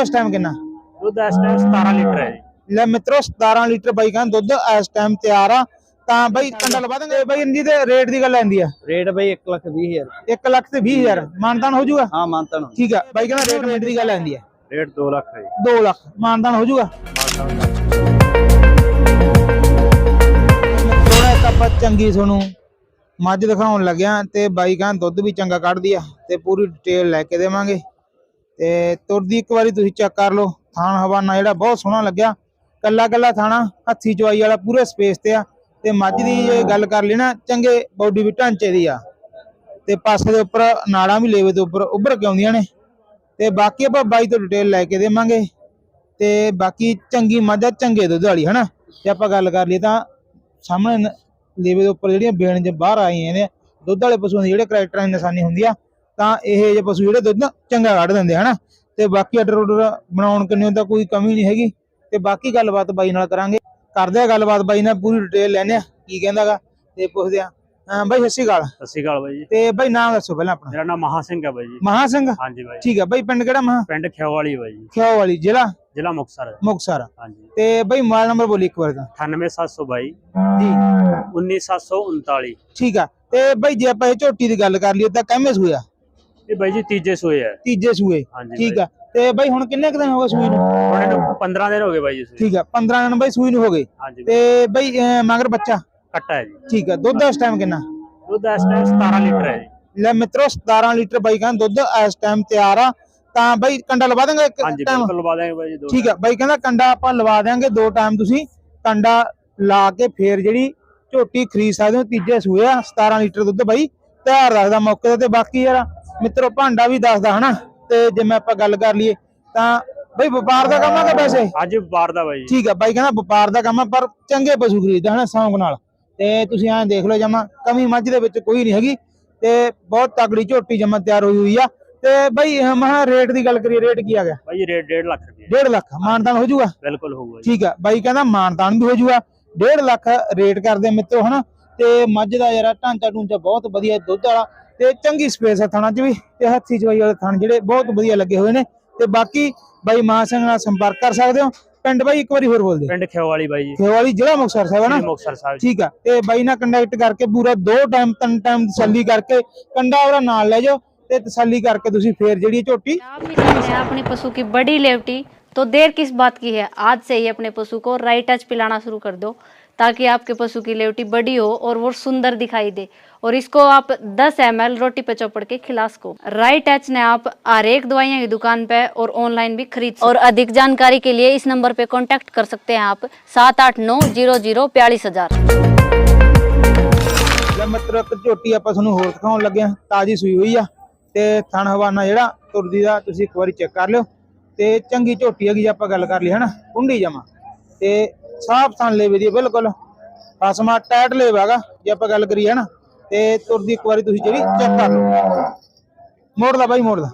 ਇਸ ਟਾਈਮ ਕਿੰਨਾ? ਦੁੱਧ ਇਸ ਟਾਈਮ 17 ਲੀਟਰ ਹੈ ਜੀ। ਲੈ ਮਿੱਤਰੋ 17 ਲੀਟਰ ਬਾਈ ਕਹਿੰਦਾ ਦੁੱਧ ਇਸ ਟਾਈਮ ਤਿਆਰ ਆ। ਤਾਂ ਬਾਈ ਕੰਡਾ ਲਵਾ ਦਾਂਗੇ ਬਾਈ ਜੀ ਦੇ ਰੇਟ ਦੀ ਗੱਲ ਆਂਦੀ ਆ। ਰੇਟ ਬਈ 1 ਲੱਖ 20 ਹਜ਼ਾਰ। 1 ਲੱਖ ਤੇ 20000 ਮਾਨਦਾਨ ਹੋ ਜਾਊਗਾ ਹਾਂ ਮੰਤਨ ਠੀਕ ਆ ਬਾਈ ਕਹਿੰਦਾ ਰੇਟ ਰੇਟ ਦੀ ਗੱਲ ਆਂਦੀ ਆ। ਰੇਟ 2 ਲੱਖ ਹੈ ਜੀ। 2 ਲੱਖ ਮਾਨਦਾਨ ਹੋ ਜਾਊਗਾ ਥੋੜਾ ਇੱਕ ਆਪਾਂ ਚੰਗੀ ਤੁਹਾਨੂੰ ਮੱਝ ਦਿਖਾਉਣ ਲੱਗਿਆ ਤੇ ਬਾਈ ਕਹਿੰਦਾ ਦੁੱਧ ਵੀ ਚੰਗਾ ਕੱਢਦੀ ਆ ਤੇ ਪੂਰੀ ਡਿਟੇਲ ਲੈ ਕੇ ਦੇਵਾਂਗੇ। ਤੇ ਤੁਰਦੀ ਇੱਕ ਵਾਰੀ ਤੁਸੀਂ ਚੈੱਕ ਕਰ ਲਓ। ਥਾਣ ਹਵਾਨਾ ਜਿਹੜਾ ਬਹੁਤ ਸੋਹਣਾ ਲੱਗਿਆ। ਕੱਲਾ ਕੱਲਾ ਥਾਣਾ, ਹੱਥੀ ਚਵਾਈ ਵਾਲਾ ਪੂਰੇ ਸਪੇਸ ਤੇ ਆ। ਤੇ ਮੱਝ ਦੀ ਜੇ ਗੱਲ ਕਰ ਲਈ ਨਾ, ਚੰਗੇ ਬਾਡੀ ਵੀ ਢਾਂਚੇ ਦੀ ਆ। ਤੇ ਪਾਸੇ ਦੇ ਉੱਪਰ ਨਾੜਾਂ ਵੀ ਲੇਵੇ ਦੇ ਉੱਪਰ ਉੱਭਰ ਕੇ ਆਉਂਦੀਆਂ ਨੇ। ਤੇ ਬਾਕੀ ਆਪਾਂ ਬਾਈ ਤੋਂ ਡਿਟੇਲ ਲੈ ਕੇ ਦੇਵਾਂਗੇ। ਤੇ ਬਾਕੀ ਚੰਗੀ ਮੱਝ ਆ, ਚੰਗੇ ਦੁੱਧ ਵਾਲੀ, ਹਨਾ? ਜੇ ਆਪਾਂ ਗੱਲ ਕਰ ਲਈ ਤਾਂ ਸਾਹਮਣੇ ਲੇਵੇ ਦੇ ਉੱਪਰ ਜਿਹੜੀਆਂ ਬੇਣ ਜੇ ਬਾਹਰ ਆਈਆਂ ਨੇ, ਦੁੱਧ ਵਾਲੇ ਪਸ਼ੂਆਂ ਦੀ ਜਿਹੜੇ ਕਰੈਕਟਰਾਂ ਦੀ ਨਿਸ਼ਾਨੀ ਹੁੰਦੀ ਆ। ਤਾਂ ਇਹ ਜਿਹੇ ਪਸ਼ੂ ਜਿਹੜੇ ਦੁੱਧ ਚੰਗਾ ਕੱਢ ਦਿੰਦੇ ਹਨਾ? ਤੇ ਬਾਕੀ ਆਰਡਰ ਆਰਡਰ ਬਣਾਉਣ ਕਿੰਨੇ ਦਾ ਕੋਈ ਕਮੀ ਨਹੀਂ ਹੈਗੀ। ਤੇ ਬਾਕੀ ਗੱਲਬਾਤ ਬਾਈ ਨਾਲ ਕਰਾਂਗੇ। ਕਰਦੇ ਆ ਗੱਲਬਾਤ ਬਾਈ ਨਾਲ ਪੂਰੀ ਡਿਟੇਲ ਲੈਣੇ ਆ ਕੀ ਕਹਿੰਦਾਗਾ ਤੇ ਪੁੱਛਦੇ ਆ। ਅਹ ਬਾਈ ਸਤਿ ਸ਼੍ਰੀ ਅਕਾਲ। ਸਤਿ ਸ਼੍ਰੀ ਅਕਾਲ ਬਾਈ ਜੀ। ਤੇ ਬਾਈ ਨਾਮ ਦੱਸੋ ਪਹਿਲਾਂ ਆਪਣਾ। ਮੇਰਾ ਨਾਮ ਮਹਾ ਸਿੰਘ ਹੈ ਬਾਈ ਜੀ। ਮਹਾ ਸਿੰਘ? ਹਾਂਜੀ ਬਾਈ। ਠੀਕ ਆ ਬਾਈ ਪਿੰਡ ਕਿਹੜਾ ਮਹਾ? ਪਿੰਡ ਖਿਓ ਵਾਲੀ ਬਾਈ ਜੀ। ਖਿਓ ਵਾਲੀ ਜ਼ਿਲ੍ਹਾ? ਜ਼ਿਲ੍ਹਾ ਮੁਕਤਸਰ। ਮੁਕਤਸਰ। ਹਾਂਜੀ। ਤੇ ਬਾਈ ਮੋਬਾਈਲ ਨੰਬਰ ਬੋਲੀ ਇੱਕ ਵਾਰ ਤਾਂ। 98722 ਜੀ। 19739 ਠੀਕ ਆ। ਤੇ ਬਾਈ ਜੇ ਆਪਾਂ ਇਹ ਝੋਟੀ ਦੀ ਗੱਲ ਕਰ ਲਈਏ ਤਾਂ ਕਿੰਨੇ ਸੂਏ ਆ? ਇਹ ਬਾਈ ਜੀ ਤੀਜੇ ਸੂਏ ਹੈ ਤੀਜੇ ਸੂਏ। ਹਾਂਜੀ ਠੀਕ ਆ। ਤੇ ਬਾਈ ਹੁਣ ਕਿੰਨੇ ਕੁ ਦਿਨ ਹੋ ਗਏ ਸੂਈ ਨੂੰ? ਹੁਣ ਇਹਨੂੰ 15 ਦਿਨ ਹੋ ਗਏ ਬਾਈ ਜੀ ਠੀਕ ਆ। 15 ਦਿਨ ਬਾਈ ਸੂਈ ਨੂੰ ਹੋ ਗਏ। ਹਾਂਜੀ ਤੇ ਬਾਈ ਮਗਰ ਬੱਚਾ? ਕੱਟਾ ਹੈ ਜੀ। ਠੀਕ ਆ। ਦੁੱਧ ਇਸ ਟਾਈਮ ਕਿੰਨਾ? ਦੁੱਧ ਇਸ ਟਾਈਮ 17 ਲੀਟਰ ਹੈ ਜੀ। ਲੈ ਮਿੱਤਰੋ 17 ਲੀਟਰ ਬਾਈ ਕਹਿੰਦਾ ਦੁੱਧ ਇਸ ਟਾਈਮ ਤਿਆਰ ਆ। ਤਾਂ ਬਾਈ ਕੰਡਾ ਲਵਾ ਦਾਂਗੇ ਇੱਕ ਟਾਈਮ ਲਵਾ ਦਾਂਗੇ ਬਾਈ ਜੀ ਦੋ ਠੀਕ ਆ। ਬਾਈ ਕਹਿੰਦਾ ਕੰਡਾ ਆਪਾਂ ਲਵਾ ਦਿਆਂਗੇ ਦੋ ਟਾਈਮ ਤੁਸੀਂ। ਕੰਡਾ ਲਾ ਕੇ ਫੇਰ ਜਿਹੜੀ ਝੋਟੀ ਖਰੀਦ ਸਕਦੇ ਹੋ ਤੀਜੇ ਸੂਏ ਆ 17 ਲੀਟਰ ਦੁੱਧ ਬਾਈ। ਤਿਆਰ ਰੱਖਦਾ ਮੌਕੇ ਤੇ ਬਾਕੀ ਯਾਰ ਮਿੱਤਰੋ ਭਾਂਡਾ ਵੀ ਦੱਸਦਾ ਹਨਾ ਤੇ ਜੇ ਮੈਂ ਆਪਾਂ ਗੱਲ ਕਰ ਲਈਏ ਤਾਂ ਬਈ ਵਪਾਰ ਦਾ ਕੰਮ ਆ ਕਿ ਵੈਸੇ ਅੱਜ ਵਪਾਰ ਦਾ ਬਾਈ। ਠੀਕ ਆ ਬਾਈ ਕਹਿੰਦਾ ਵਪਾਰ ਦਾ ਕੰਮ ਆ ਪਰ ਚੰਗੇ ਪਸ਼ੂ ਖਰੀਦਦਾ ਹਨਾ ਸ਼ੌਂਕ ਨਾਲ। ਤੇ ਤੁਸੀਂ ਐਂ ਦੇਖ ਲਓ ਜਮਾ ਕਮੀ ਮੱਝ ਦੇ ਵਿੱਚ ਕੋਈ ਨਹੀਂ ਹੈਗੀ ਤੇ ਬਹੁਤ ਤਗੜੀ ਝੋਟੀ ਜਮਾ ਤਿਆਰ ਹੋਈ ਹੋਈ ਆ। ਤੇ ਬਾਈ ਮਹਾ ਰੇਟ ਦੀ ਗੱਲ ਕਰੀਏ ਰੇਟ ਕੀ ਆ ਗਿਆ? ਬਾਈ ਰੇਟ 1.5 ਲੱਖ ਰੁਪਏ 1.5 ਲੱਖ ਮਾਨਦਾਨ ਹੋ ਜਾਊਗਾ? ਬਿਲਕੁਲ ਹੋਊਗਾ ਠੀਕ ਆ ਬਾਈ ਕਹਿੰਦਾ ਮਾਨਤਾਨ ਵੀ ਹੋ ਜਾਊਗਾ। 1.5 ਲੱਖ ਰੇਟ ਕਰਦੇ ਮਿੱਤਰੋ ਹਨਾ। ਤੇ ਮੱਝ ਦਾ ਯਾਰ ਢਾਂਚਾ ਢੂੰਚਾ ਬਹੁਤ ਵਧੀਆ ਦੁੱਧ ਵਾਲਾ। ਤੇ ਚੰਗੀ ਸਪੇਸ ਆ ਥਾਣਾ 'ਚ ਵੀ ਤੇ ਹੱਥੀ ਚਵਾਈ ਵਾਲੇ ਥਣ ਜਿਹੜੇ ਬਹੁਤ ਵਧੀਆ ਲੱਗੇ ਹੋਏ ਨੇ ਤੇ ਬਾਕੀ ਬਾਈ ਮਾਂ ਸਿੰਘ ਨਾਲ ਸੰਪਰਕ ਕਰ ਸਕਦੇ ਹੋ ਪਿੰਡ ਬਾਈ ਇੱਕ ਵਾਰੀ ਹੋਰ ਬੋਲ ਦੇ ਪਿੰਡ ਖਿਓ ਵਾਲੀ ਬਾਈ ਜੀ ਖੇਵਾਲੀ ਜ਼ਿਲ੍ਹਾ ਮੁਕਤਸਰ ਸਾਹਿਬ ਹੈ ਨਾ ਸ਼੍ਰੀ ਮੁਕਤਸਰ ਸਾਹਿਬ ਜੀ ਠੀਕ ਆ ਤੇ ਬਾਈ ਨਾਲ ਕੰਟੈਕਟ ਕਰਕੇ ਪੂਰਾ ਦੋ ਟਾਈਮ ਤਿੰਨ ਟਾਈਮ ਤਸੱਲੀ ਕਰਕੇ ਕੰਡਾ ਉਹਦਾ ਨਾਲ ਲੈ ਜਾਓ ਤੇ ਤਸੱਲੀ ਕਰਕੇ ਤੁਸੀਂ ਫੇਰ ਜਿਹੜੀ ਇਹ ਝੋਟੀ आप भी चाहते हैं अपने पशु की बड़ी लेवटी तो देर किस बात की है आज से ही अपने पशु को राइट टच पिलाना शुरू कर दो ताकि आपके पशु की लेवटी बड़ी हो और वो सुंदर दिखाई दे और इसको आप 10 एम रोटी पे चौपड़ के खिला सको राइट टच ने आप हर एक दवाइयाँ की दुकान पे और ऑनलाइन भी खरीद सकते। और अधिक जानकारी के लिए इस नंबर पे कांटेक्ट कर सकते हैं आप सात आठ नौ जीरो जीरो बयालीस हजार ਲੈ ਮਿੱਤਰੋ ਇੱਕ ਝੋਟੀ ਆਪਾਂ ਤੁਹਾਨੂੰ ਹੋਰ ਦਿਖਾਉਣ ਲੱਗੇ ਆ ਤਾਜੀ ਸੂਈ ਹੋਈ ਆ ਤੇ ਥਣ ਹਵਾਨਾ ਜਿਹੜਾ ਤੁਰਦੀ ਦਾ ਤੁਸੀਂ ਇੱਕ ਵਾਰੀ ਚੈੱਕ ਕਰ ਲਿਓ ਤੇ ਚੰਗੀ ਝੋਟੀ ਹੈਗੀ ਜੇ ਆਪਾਂ ਗੱਲ ਕਰ ਲਈ ਹਨਾ ਕੁੰਡੀ ਜਮਾ ਤੇ ਸਾਫ਼ ਥਣ ਲੈਵੇ ਦੀ ਆ, ਬਿਲਕੁਲ। ਫਸਮਾ ਟਾਈਟ ਲੈਵਾ ਹੈਗਾ, ਜੇ ਆਪਾਂ ਗੱਲ ਕਰੀਏ ਹਨਾ, ਤੇ ਤੁਰਦੀ ਇੱਕ ਵਾਰੀ ਤੁਸੀਂ ਜਿਹੜੀ ਚੈੱਕ ਕਰ ਲਓ। ਮੋੜ ਦਾ ਬਾਈ ਮੋੜ ਦਾ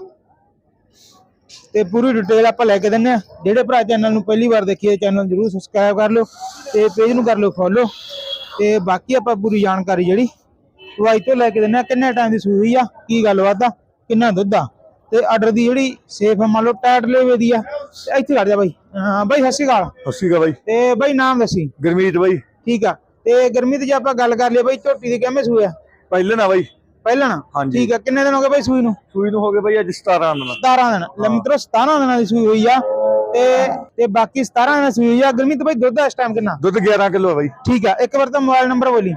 ਤੇ ਪੂਰੀ ਡਿਟੇਲ ਆਪਾਂ ਲੈ ਕੇ ਦਿੰਨੇ ਆ ਜਿਹੜੇ ਭਰਾ ਚੈਨਲ ਨੂੰ ਪਹਿਲੀ ਵਾਰ ਦੇਖੀਏ ਚੈਨਲ ਜਰੂਰ ਸਬਸਕ੍ਰਾਈਬ ਕਰ ਲਿਓ ਤੇ ਪੇਜ ਨੂੰ ਕਰ ਲਿਓ ਫੋਲੋ ਤੇ ਬਾਕੀ ਆਪਾਂ ਪੂਰੀ ਜਾਣਕਾਰੀ ਜਿਹੜੀ, ਦਵਾਈ ਤੋਂ ਲੈ ਕੇ ਦਿੰਨੇ ਆ ਕਿੰਨੇ ਟਾਈਮ ਦੀ ਸੂਈ ਆ, ਕੀ ਗੱਲਬਾਤ ਆ, ਕਿੰਨਾ ਦੁੱਧ ਆ। ਤੇ ਆਰਡਰ ਦੀ ਜਿਹੜੀ ਸੇਫ ਮੰਨ ਲਓ ਟਾਇਟ ਲੈਵੇ ਦੀ ਆ ਤੇ ਇੱਥੇ ਖੜ ਜਾ ਬਾਈ। ਹਾਂ ਬਾਈ ਸਤਿ ਸ਼੍ਰੀ ਅਕਾਲ। ਸਤਿ ਸ਼੍ਰੀ ਅਕਾਲ ਬਾਈ। ਤੇ ਬਾਈ ਨਾਮ ਦੱਸੀ। ਗਰਮੀਤ ਬਾਈ। ਠੀਕ ਆ। ਤੇ ਗਰਮੀ ਦੀ ਜੇ ਆਪਾਂ ਗੱਲ ਕਰ ਲਈਏ ਬਾਈ ਝੋਟੀ ਦੀ ਕਿਵੇਂ ਸੂਈ ਆ? ਪਹਿਲੇ ਨਾ ਬਾਈ। ਪਹਿਲਾਂ ਨਾ। ਠੀਕ ਆ ਕਿੰਨੇ ਦਿਨ ਹੋ ਗਏ ਬਾਈ ਸੂਈ ਨੂੰ? ਸੂਈ ਨੂੰ ਹੋ ਗਏ ਬਾਈ ਅੱਜ 17 ਦਿਨ। 17 ਦਿਨ। ਲੈ ਮਿੱਤਰੋ 17 ਦਿਨਾਂ ਦੀ ਸੂਈ ਹੋਈ ਆ। ਤੇ ਤੇ ਬਾਕੀ 17 ਦਿਨਾਂ ਦੀ ਸੂਈ ਆ। ਗਰਮੀ ਬਾਈ ਦੁੱਧ ਇਸ ਟਾਈਮ ਕਿੰਨਾ? ਦੁੱਧ 11 ਕਿਲੋ ਆ ਬਾਈ। ਠੀਕ ਆ ਇੱਕ ਵਾਰ ਤਾਂ ਮੋਬਾਈਲ ਨੰਬਰ ਬੋਲੀ।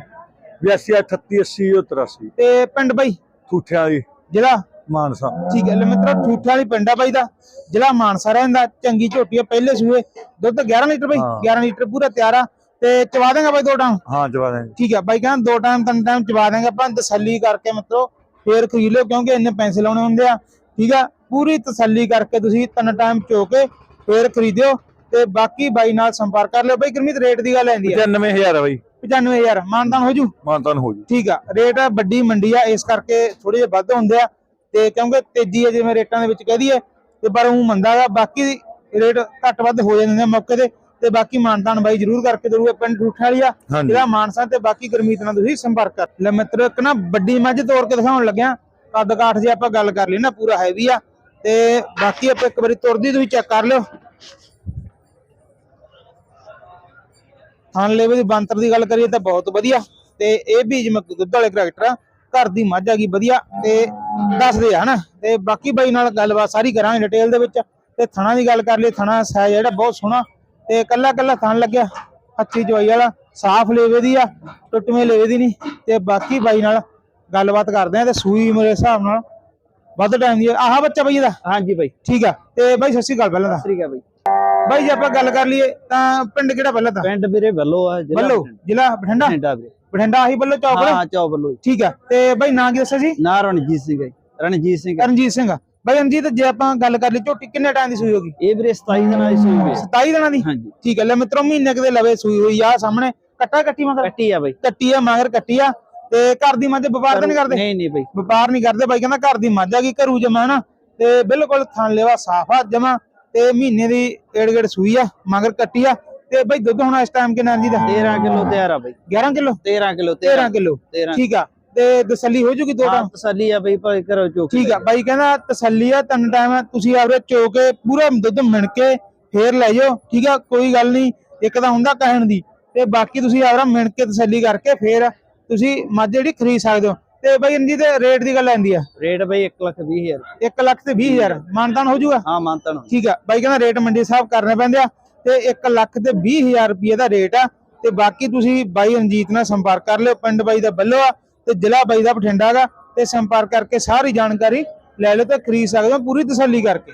82 38 80 83 ਤੇ ਪਿੰਡ ਬਾਈ? ਠੂਠਿਆਂ ਦੀ ਜਿਹੜਾ ਮਾਨਸਾ। ਠੀਕ ਹੈ ਲੈ ਮਿੱਤਰੋ ਠੂਠਾ ਵਾਲੀ ਪਿੰਡ ਆ ਬਾਈ ਦਾ। ਜ਼ਿਲ੍ਹਾ ਮਾਨਸਾ ਰਹਿੰਦਾ ਚੰਗੀ ਝੋਟੀ ਆ ਪਹਿਲੇ ਸੂਏ। ਦੁੱਧ 11 ਲੀਟਰ ਬਾਈ ਹਾਂ। 11 ਲੀਟਰ ਪੂਰਾ ਤਿਆਰ ਆ। ਤੇ ਚਵਾ ਦੇਗਾ ਬਾਈ ਦੋ ਟਾਈਮ? ਹਾਂ ਜਵਾ ਦਾਂਗੇ। ਠੀਕ ਆ ਬਾਈ ਕਹਿੰਦਾ ਦੋ ਟਾਈਮ ਤਿੰਨ ਟਾਈਮ ਚਵਾ ਦੇਗਾ ਆਪਾਂ ਤਸੱਲੀ ਕਰਕੇ ਮਿੱਤਰੋ ਫੇਰ ਖਰੀਦ ਲਿਓ ਕਿਉਂਕਿ ਇੰਨੇ ਪੈਸੇ ਲਾਉਣੇ ਹੁੰਦੇ ਆ। ਠੀਕ ਆ ਪੂਰੀ ਤਸੱਲੀ ਕਰਕੇ ਤੁਸੀਂ ਤਿੰਨ ਟਾਈਮ ਚੋ ਕੇ ਫੇਰ ਖਰੀਦਿਓ। ਤੇ ਬਾਕੀ ਬਾਈ ਨਾਲ ਸੰਪਰਕ ਕਰ ਲਿਓ। ਬਾਈ ਗੁਰਮੀਤ ਰੇਟ ਦੀ ਗੱਲ ਆਂਦੀ ਆ। 95000 ਆ ਬਾਈ। 95000 ਮਾਨਦਾਨ ਹੋ ਜੂ? ਮਾਨਤਾਨ ਹੋ ਜੀ। ਠੀਕ ਆ ਰੇਟ ਵੱਡੀ ਮੰਡੀ ਆ ਇਸ ਕਰਕੇ ਥੋੜੇ ਜਿਹਾ ਵੱਧ ਹੁੰਦੇ ਆ। ਤੇ ਕਿਉਂਕਿ ਤੇਜ਼ੀ ਆ ਜਿਵੇਂ ਰੇਟਾਂ ਦੇ ਵਿੱਚ ਕਹਿ ਦਈਏ ਤੇ ਪਰ ਉਹ ਮੰਦਾ ਆ ਬਾਕੀ ਰੇਟ ਘੱਟ ਵੱਧ ਹੋ ਜਾਂਦੇ ਨੇ ਮੌਕੇ ਤੇ ਤੇ ਬਾਕੀ ਮਾਨਦਾਨ ਬਾਈ ਜਰੂਰ ਕਰਕੇ ਦਰੂਗਾ ਪਿੰਡ ਠੂਠਾ ਵਾਲੀ ਆ ਹਾਂਜੀ। ਜਿਹੜਾ ਮਾਨਸਾ ਤੇ ਬਾਕੀ ਗਰਮੀਤ ਨਾਲ ਤੁਸੀਂ ਸੰਪਰਕ ਕਰ ਲੈ ਮਿੱਤਰੋ ਇੱਕ ਨਾ ਵੱਡੀ ਮੱਝ ਤੋੜ ਕੇ ਦਿਖਾਉਣ ਲੱਗਿਆ ਕੱਦ ਕਾਠ ਜੇ ਆਪਾਂ ਗੱਲ ਕਰ ਲਈ ਨਾ ਪੂਰਾ ਹੈਵੀ ਆ ਤੇ ਬਾਕੀ ਆਪਾਂ ਇੱਕ ਵਾਰੀ ਤੁਰਦੀ ਤੁਸੀਂ ਚੈੱਕ ਕਰ ਲਿਓ ਥਾਣ ਲੈਵੇ ਦੀ ਬੰਤਰ ਦੀ ਗੱਲ ਕਰੀਏ ਤਾਂ ਬਹੁਤ ਵਧੀਆ ਤੇ ਇਹ ਵੀ ਜਿਵੇਂ ਦੁੱਧ ਵਾਲੇ ਕਰੈਕਟਰ ਆ ਘਰ ਦੀ ਮੱਝ ਆ ਗਈ ਵਧੀਆ ਤੇ ਦੱਸਦੇ ਆ ਹਨਾ? ਤੇ ਬਾਕੀ ਬਾਈ ਨਾਲ ਗੱਲਬਾਤ ਸਾਰੀ ਕਰਾਂਗੇ ਡਿਟੇਲ ਦੇ ਵਿੱਚ ਤੇ ਥਣਾ ਦੀ ਗੱਲ ਕਰ ਲਈ ਥਣਾ ਸਾਈਜ਼ ਜਿਹੜਾ ਬਹੁਤ ਸੋਹਣਾ ਤੇ ਕੱਲਾ ਕੱਲਾ ਥਣ ਲੱਗਿਆ ਹੱਥੀ ਜਵਾਈ ਵਾਲਾ ਸਾਫ਼ ਲੇਵੇ ਦੀ ਆ ਟੁੱਟਵੇਂ ਲੇਵੇ ਦੀ ਨਹੀਂ ਤੇ ਬਾਕੀ ਬਾਈ ਨਾਲ ਗੱਲਬਾਤ ਕਰਦੇ ਆ ਤੇ ਸੂਈ ਮੇਰੇ ਹਿਸਾਬ ਨਾਲ ਵੱਧ ਟਾਈਮ ਦੀ ਆ। ਆਹ ਬੱਚਾ ਬਾਈ ਇਹਦਾ? ਹਾਂਜੀ ਬਾਈ। ਠੀਕ ਆ। ਤੇ ਬਾਈ ਸਤਿ ਸ਼੍ਰੀ ਅਕਾਲ ਪਹਿਲਾਂ ਤਾਂ। ਸ੍ਰੀ ਅਕਾਲ ਬਾਈ। ਬਾਈ ਜੇ ਆਪਾਂ ਗੱਲ ਕਰ ਲਈਏ ਤਾਂ ਪਿੰਡ ਕਿਹੜਾ ਪਹਿਲਾਂ ਤਾਂ? ਪਿੰਡ ਵੀਰੇ ਵੱਲੋ ਆ ਬੱਲੋ ਜ਼ਿਲ੍ਹਾ ਬਠਿੰਡਾ? ਬਠਿੰਡਾ ਵੀਰੇ। ਬਠਿੰਡਾ ਆਹੀ ਬੱਲੋ ਚੌਕ ਵਾਲਾ? ਹਾਂ ਚੌ ਵੱਲੋ ਠੀਕ ਆ। ਤੇ ਬਾਈ ਨਾਂ ਕੀ ਦੱਸਿਆ ਸੀ? ਨਾ ਰਣਜੀਤ ਸਿੰਘ ਹੈ ਜੀ। ਰਣਜੀਤ ਸਿੰਘ ਰਣਜੀਤ ਸਿੰਘ। ਬਾਈ ਰਣਜੀਤ ਜੇ ਆਪਾਂ ਗੱਲ ਕਰ ਲਈ ਝੋਟੀ ਕਿੰਨੇ ਟਾਈਮ ਦੀ ਸੂਈ ਹੋਗੀ ਇਹ ਵੀਰੇ 27 ਦਿਨਾਂ ਦੀ ਸੂਈ ਵੇ 27 ਦਿਨਾਂ ਦੀ? ਹਾਂਜੀ। ਠੀਕ ਹੈ ਲੈ ਮਿੱਤਰੋ ਮਹੀਨੇ ਕਦੇ ਲਵੇ ਸੂਈ ਹੋਈ ਆ ਸਾਹਮਣੇ। ਕੱਟਾ ਕੱਟੀ ਮਗਰ? ਕੱਟੀ ਆ ਬਾਈ। ਕੱਟੀ ਆ ਮਗਰ ਕੱਟੀ ਆ। ਤੇ ਘਰ ਦੀ ਮੱਝ ਵਪਾਰ ਤਾਂ ਨਹੀਂ ਕਰਦੇ? ਨਹੀਂ ਨਹੀਂ ਬਾਈ। ਵਪਾਰ ਨਹੀਂ ਕਰਦੇ ਬਾਈ। ਕਹਿੰਦਾ ਘਰ ਦੀ ਮੱਝ ਆ ਗਈ ਘਰੂ ਜਮਾ ਨਾ। ਤੇ ਬਿਲਕੁਲ ਥਣ ਲੈਵਾ ਸਾਫ਼ ਆ ਜਮਾ। ਤੇ ਮਹੀਨੇ ਦੀ ਏੜ ਗੇੜ ਸੂਈ ਆ ਮਗਰ ਕੱਟੀ ਆ। ਤੇ ਬਾਈ ਦੁੱਧ ਹੁਣ ਇਸ ਟਾਈਮ ਕਿੰਨਾ ਜੀ ਦਾ? 13 ਕਿਲੋ ਤਿਆਰ ਆ ਬਾਈ। 11 ਕਿਲੋ? 13 kilo 13 kilo. 13 ਠੀਕ ਆ। ਤੇ ਤਸੱਲੀ ਹੋ ਜੂਗੀ ਦੋ ਟਾਈਮ ਤਸੱਲੀ ਆ ਬਾਈ ਭਾਈ ਕਰੋ ਚੋਕ ਠੀਕ ਆ। ਬਾਈ ਕਹਿੰਦਾ ਤਸੱਲੀ ਆ ਤਿੰਨ ਟਾਈਮ ਤੁਸੀਂ ਆਪਰੇ ਚੋ ਕੇ ਪੂਰਾ ਦੁੱਧ ਮਿਣ ਕੇ ਫੇਰ ਲੈ ਜਾਓ। ਠੀਕ ਆ ਕੋਈ ਗੱਲ ਨਹੀਂ। ਇੱਕ ਤਾਂ ਹੁੰਦਾ ਕਹਿਣ ਦੀ। ਤੇ ਬਾਕੀ ਤੁਸੀਂ ਆਪਰਾ ਮਿਣ ਕੇ ਤਸੱਲੀ ਕਰਕੇ ਫੇਰ ਤੁਸੀਂ ਮੱਝ ਜਿਹੜੀ ਖਰੀਦ ਸਕਦੇ ਹੋ। ਤੇ ਬਾਈ ਜੀ ਤੇ ਰੇਟ ਦੀ ਗੱਲ ਆਂਦੀ ਆ। ਰੇਟ ਬਾਈ 1 ਲੱਖ 20 ਹਜ਼ਾਰ। 1 ਲੱਖ ਤੇ 20000 ਮਾਨਤਾਨ ਹੋ ਜਾਊਗਾ ਹਾਂ ਮੰਤਨ ਠੀਕ ਆ। ਬਾਈ ਕਹਿੰਦਾ ਰੇਟ ਮੰਡੀ ਸਾਹਿਬ ਕਰਨੇ ਪੈਂਦੇ ਆ। ਤੇ 1 ਲੱਖ ਤੇ 20000 ਰੁਪਏ ਦਾ ਰੇਟ ਆ। ਤੇ ਬਾਕੀ ਤੁਸੀਂ ਬਾਈ ਰਣਜੀਤ ਨਾਲ ਸੰਪਰਕ ਕਰ ਲਿਓ ਪਿੰਡ ਬਾਈ ਦਾ ਬੱਲੋ ਆ ਤੇ ਜ਼ਿਲ੍ਹਾ ਬਾਈ ਦਾ ਬਠਿੰਡਾ ਦਾ ਤੇ ਸੰਪਰਕ ਕਰਕੇ ਸਾਰੀ ਜਾਣਕਾਰੀ ਲੈ ਲਓ ਤੇ ਖਰੀਦ ਸਕਦੇ ਹੋ ਪੂਰੀ ਤਸੱਲੀ ਕਰਕੇ।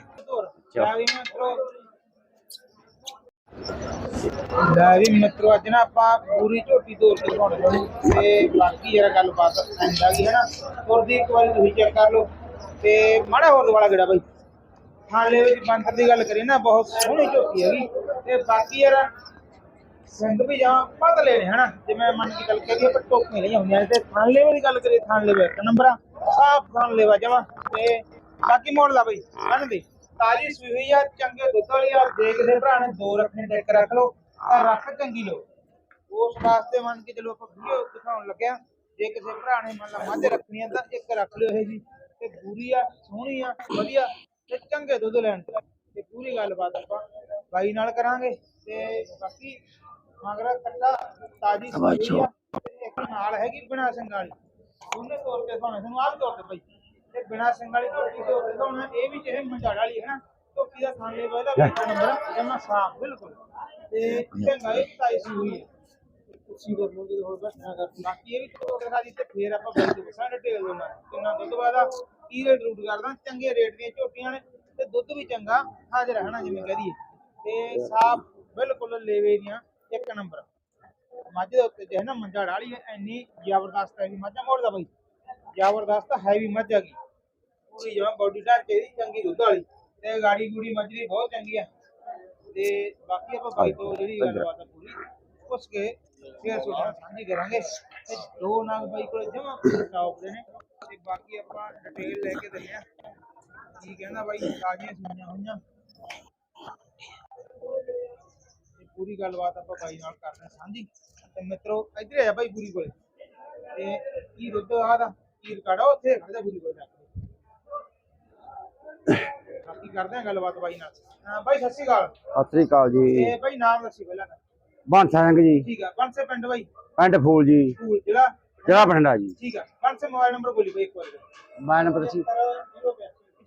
ਲੈ ਵੀ ਮਿੱਤਰੋ। ਅੱਜ ਨਾ ਆਪਾਂ ਪੂਰੀ ਝੋਟੀ ਤੋੜ ਕੇ ਦਿਖਾਉਣੀ ਤੁਹਾਨੂੰ ਤੇ ਬਾਕੀ ਯਾਰ ਗੱਲਬਾਤ ਗਈ ਹੈ ਨਾ। ਤੁਰਦੀ ਇੱਕ ਵਾਰੀ ਤੁਸੀਂ ਚੈੱਕ ਕਰ ਲਓ ਤੇ ਮਾੜਾ ਹੋਰ ਦੁਆਲਾ ਗੇੜਾ ਬਾਈ। ਹਾਲੇ ਵਿੱਚ ਬੰਤਰ ਦੀ ਗੱਲ ਕਰੀ ਨਾ, ਬਹੁਤ ਸੋਹਣੀ ਝੋਟੀ ਹੈਗੀ। ਤੇ ਬਾਕੀ ਯਾਰ, ਸਿੰਘ ਵੀ ਜਾਂ ਪਤਲੇ ਨੇ, ਹਨਾ? ਜਿਵੇਂ ਮੰਨ ਕੇ ਗੱਲ ਕਰੀਏ ਆਪਾਂ ਟੋਪੀਆਂ ਲਈਆਂ ਹੁੰਦੀਆਂ ਤੇ ਥਣ ਲੈਵੇ ਦੀ ਗੱਲ ਕਰੀਏ ਥਣ ਲੈਵੇ ਇੱਕ ਨੰਬਰ ਆ। ਸਾਫ਼ ਥਣ ਲੈਵਾ ਜਮਾ। ਤੇ ਬਾਕੀ ਮੋੜ ਲਾ ਬਈ ਮੰਨ ਦੇ ਤਾਜੀ ਸੂਈ ਹੋਈ ਆ, ਚੰਗੇ ਦੁੱਧ ਵਾਲੀ ਆ। ਜੇ ਕਿਸੇ ਭਰਾ ਨੇ ਦੋ ਰੱਖਣੇ ਤੇ ਰੱਖ ਲਓ, ਤਾਂ ਰੱਖ ਚੰਗੀ ਲਓ। ਉਸ ਵਾਸਤੇ ਮੰਨ ਕੇ ਚਲੋ ਆਪਾਂ ਵੀਡੀਓ ਦਿਖਾਉਣ ਲੱਗਿਆ ਜੇ ਕਿਸੇ ਭਰਾ ਨੇ ਮੰਨ ਲਾ ਮੱਝ ਰੱਖਣੀ ਆ, ਤਾਂ ਇੱਕ ਰੱਖ ਲਿਓ ਇਹ ਜੀ। ਤੇ ਪੂਰੀ ਆ, ਸੋਹਣੀ ਆ, ਵਧੀਆ। ਤੇ ਚੰਗੇ ਦੁੱਧ ਲੈਣ ਤੇ ਪੂਰੀ ਗੱਲਬਾਤ ਆਪਾਂ ਬਾਈ ਨਾਲ ਕਰਾਂਗੇ ਤੇ ਬਾਕੀ ਮਗਰ ਕੱਟਾ ਤਾਜੀ ਆ ਤੇ ਇੱਕ ਨਾਲ ਹੈਗੀ ਬਿਨਾ ਸਿੰਘ ਵਾਲੀ। ਉਹਨੇ ਤੋਰ ਕੇ ਦਿਖਾਉਣਾ ਤੁਹਾਨੂੰ ਵੀ ਤੋਰ ਕੇ ਬਾਈ। ਤੇ ਬਿਨਾ ਸਿੰਘ ਵਾਲੀ ਝੋਟੀ ਤੋਰ ਕੇ ਦਿਖਾਉਣਾ ਇਹ ਵੀ ਜਿਹੇ ਮੰਡਾੜ ਵਾਲੀ ਹੈ ਨਾ ਝੋਟੀ ਦਾ ਥਾਂ ਲੈ ਇਹਦਾ ਵੀ ਇੱਕ ਨੰਬਰ ਜਮਾ ਸਾਫ਼ ਬਿਲਕੁਲ। ਤੇ ਚੰਗਾ ਇਹ ਤਾਈ ਸੂਈ ਹੈ। ਕੁਰਸੀ ਕਰ ਲਓਗੇ ਤੇ ਹੋਰ ਬਸ ਨਾ ਕਰ। ਬਾਕੀ ਇਹ ਵੀ ਦਿਖਾ ਦੀ ਤੇ ਫੇਰ ਆਪਾਂ ਬਾਈ ਤੋਂ ਪੁੱਛਾਂਗੇ ਡਿਟੇਲ ਦੇਣਾ ਕਿੰਨਾ ਦੁੱਧ ਵਾਦਾ? ਕੀ ਰੇਟ ਰੂਟ ਕਰਦਾ? ਚੰਗੇ ਰੇਟ ਦੀਆਂ ਝੋਟੀਆਂ ਨੇ ਤੇ ਦੁੱਧ ਵੀ ਚੰਗਾ ਹਾਜ਼ਰ ਰਹਿਣਾ ਜਿਵੇਂ ਕਹਿ ਦਈਏ। ਤੇ ਸਾਫ਼ ਬਿਲਕੁਲ ਲੇਵੇ ਦੀਆਂ ਇੱਕ ਨੰਬਰ ਮੱਝ ਦੇ ਉੱਤੇ ਜੇ ਹੈ ਨਾ ਮੰਜਾ ਡਾਲੀ ਹੈ ਇੰਨੀ ਜ਼ਬਰਦਸਤ ਹੈ ਵੀ ਮੱਝਾਂ ਮੋੜਦਾ ਬਾਈ। ਜ਼ਬਰਦਸਤ ਹੈ ਵੀ ਮੱਝ ਹੈਗੀ। ਪੂਰੀ ਜਮਾ ਬੋਡੀ ਢਾਂਚੇ ਦੀ ਚੰਗੀ ਦੁੱਧ ਵਾਲੀ। ਤੇ ਗਾੜੀ ਗੂੜੀ ਮੱਝ ਦੀ ਬਹੁਤ ਚੰਗੀ ਆ। ਤੇ ਬਾਕੀ ਆਪਾਂ ਬਾਈ ਤੋਂ ਜਿਹੜੀ ਗੱਲਬਾਤ ਆ ਪੂਰੀ ਪੁੱਛ ਕੇ ਫੇਰ ਸੋਚਣਾ ਸਾਂਝੀ ਕਰਾਂਗੇ। ਤੇ ਦੋ ਨਾਗ ਬਾਈ ਕੋਲ ਜਮਾ ਟੌਪ ਦੇ ਨੇ। ਤੇ ਬਾਕੀ ਆਪਾਂ ਡਿਟੇਲ ਲੈ ਕੇ ਦਿੰਦੇ ਆ ਕੀ ਕਹਿੰਦਾ ਬਾਈ ਤਾਜ਼ੀਆਂ ਸੁਣੀਆਂ ਹੋਈਆਂ। ਤੇ ਪੂਰੀ ਗੱਲਬਾਤ ਆਪਾਂ ਬਾਈ ਨਾਲ ਕਰਦੇ ਹਾਂ ਸਾਂਝੀ। ਤੇ ਮਿੱਤਰੋ ਇੱਧਰ ਆ ਜਾ ਬਾਈ ਪੂਰੀ ਕੋਲੇ। ਤੇ ਕੀ ਦੁੱਧ ਆ ਦਾ? ਕੀ ਰਿਕਾਰਡ ਆ ਉੱਥੇ? ਖੜਦਾ ਪੂਰੀ ਕੋਲੇ ਬਾਕੀ ਕਰਦੇ ਆ ਗੱਲਬਾਤ ਬਾਈ ਨਾਲ। ਹਾਂ ਬਾਈ ਸਤਿ ਸ਼੍ਰੀ ਅਕਾਲ। ਸਤਿ ਸ੍ਰੀ ਅਕਾਲ ਜੀ। ਤੇ ਬਾਈ ਨਾਮ ਦੱਸੀ ਪਹਿਲਾਂ। ਬਾਂਸਾ ਸਿੰਘ ਜੀ। ਠੀਕ ਆ ਬੰਸੇ ਪਿੰਡ ਬਾਈ? ਪਿੰਡ ਫੂਲ ਜੀ। ਸਕੂਲ ਜ਼ਿਲ੍ਹਾ? ਜ਼ਿਲ੍ਹਾ ਬਠਿੰਡਾ ਜੀ। ਠੀਕ ਆ ਬੰਸੇ ਮੋਬਾਈਲ ਨੰਬਰ ਬੋਲੀ ਬਾਈ ਇੱਕ ਵਾਰ। ਮੈਂ ਨੰਬਰ ਸੀ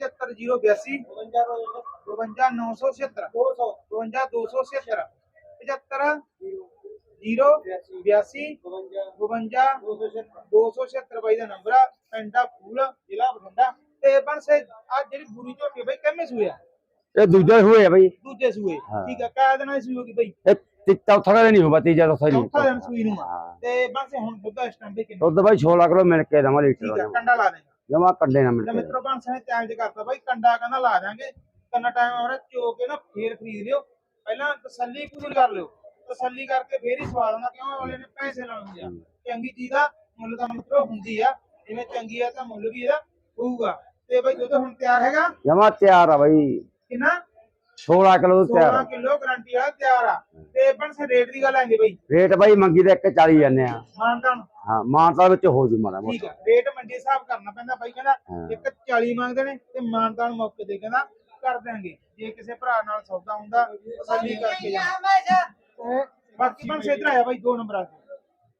75082 52976 52276 75 0 82 52 276 ਬਾਈ ਦਾ ਨੰਬਰ ਆ ਪਿੰਡਾ ਫੂਲ ਜ਼ਿਲ੍ਹਾ ਬਠਿੰਡਾ। ਤੇ ਬੰਸੇ ਆ ਜਿਹੜੀ ਬੁਰੀ ਝੋਟੀ ਬਾਈ ਕਿੰਨੇ ਸੂਏ ਆ? ਇਹ ਦੂਜਾ ਹੋਇਆ ਬਈ। ਦੂਜੇ ਸੂਏ। ਹਾਂ। ਠੀਕ ਆ ਕਾਹ ਦਿਨਾਂ ਦੀ ਸੂਈ ਹੋਗੀ ਬਾਈ? ਇਹ ਤੀ- ਚੌਥਾ ਦਿਨ ਨਹੀਂ ਹੋਵਾ ਤੀਜਾ ਚੌਥਾ ਨਹੀਂ ਚੌਥਾ ਦਿਨ ਸੂਈ ਨੂੰ ਆ। ਹਾਂ। ਤੇ ਬੰਸੇ ਹੁਣ ਦੁੱਧ ਇਸ ਟਾਈਮ ਤੇ ਕਿੰਨਾ? ਦੁੱਧ ਬਾਈ 16 ਕਿਲੋ ਮਿਲ ਕੇ ਦਵਾਂ ਠੀਕ ਲੀਟਰ ਆ ਕੰਡਾ ਲਾ ਦੇਗਾ ਜਮਾ ਕੱਢੇ ਨਾ ਮਿਲ ਕੇ। ਮਿੱਤਰੋ ਬੰਸੇ ਨੇ ਚੈਲੰਜ ਕਰਤਾ ਬਾਈ ਕੰਡਾ ਕਹਿੰਦਾ ਲਾ ਦਾਂਗੇ ਕੰਨਾ ਟਾਈਮ ਆਉਣਾ ਚੋ ਕੇ ਨਾ ਫੇਰ ਖਰੀਦ ਲਿਓ। ਪਹਿਲਾਂ ਤਸੱਲੀ ਪੂਰੀ ਕਰ ਲਿਓ। ਤਸੱਲੀ ਕਰਕੇ ਫੇਰ ਹੀ ਸਵਾਲ ਆਉਣਾ ਕਿਉਂ ਅਗਲੇ ਨੇ ਪੈਸੇ ਲਾਉਣੇ ਆ। ਚੰਗੀ ਚੀਜ਼ ਦਾ ਮੁੱਲ ਤਾਂ ਮਿੱਤਰੋ ਹੁੰਦੀ ਆ। ਜਿਵੇਂ ਚੰਗੀ ਆ ਤਾਂ ਮੁੱਲ ਵੀ ਇਹਦਾ ਹੋਊਗਾ। ਤੇ ਬਾਈ ਦੁੱਧ ਹੁਣ ਤਿਆਰ ਹੈਗਾ? ਜਮਾ ਤਿਆਰ ਆ ਬਾਈ। ਕਿੰਨਾ? 16 ਕਿਲੋ ਦੁੱਧ ਤਿਆਰ 16 ਆ। ਕਿਲੋ ਗਾਰੰਟੀ ਆ ਤਿਆਰ ਆ। ਤੇ ਬੰਸੇ ਰੇਟ ਦੀ ਗੱਲ ਆਂਦੀ ਬਾਈ। ਰੇਟ ਬਾਈ ਮੰਗੀ ਤੇ 140 ਜਾਂਦੇ ਆ। ਮਾਨਤਾਨ। ਹਾਂ ਮਾਨਤਾ ਵਿੱਚ ਹੋ ਜੂ ਮਾੜਾ ਠੀਕ ਮੋਟਾ ਆ ਰੇਟ ਮੰਡੀ ਹਿਸਾਬ ਕਰਨਾ ਪੈਂਦਾ ਬਾਈ ਕਹਿੰਦਾ। ਇੱਕ 40 ਮੰਗਦੇ ਨੇ ਤੇ ਮਾਨਤਾਨ ਮੌਕੇ ਤੇ ਕਹਿੰਦਾ ਕਰ ਦਿਆਂਗੇ। ਜੇ ਕਿਸੇ ਭਰਾ ਨਾਲ ਸੌਦਾ ਹੁੰਦਾ ਤਸੱਲੀ ਕਰਕੇ ਜਾ। ਬਾਕੀ ਬਣ ਇਧਰ ਆਇਆ ਬਾਈ ਦੋ ਨੰਬਰ ਆ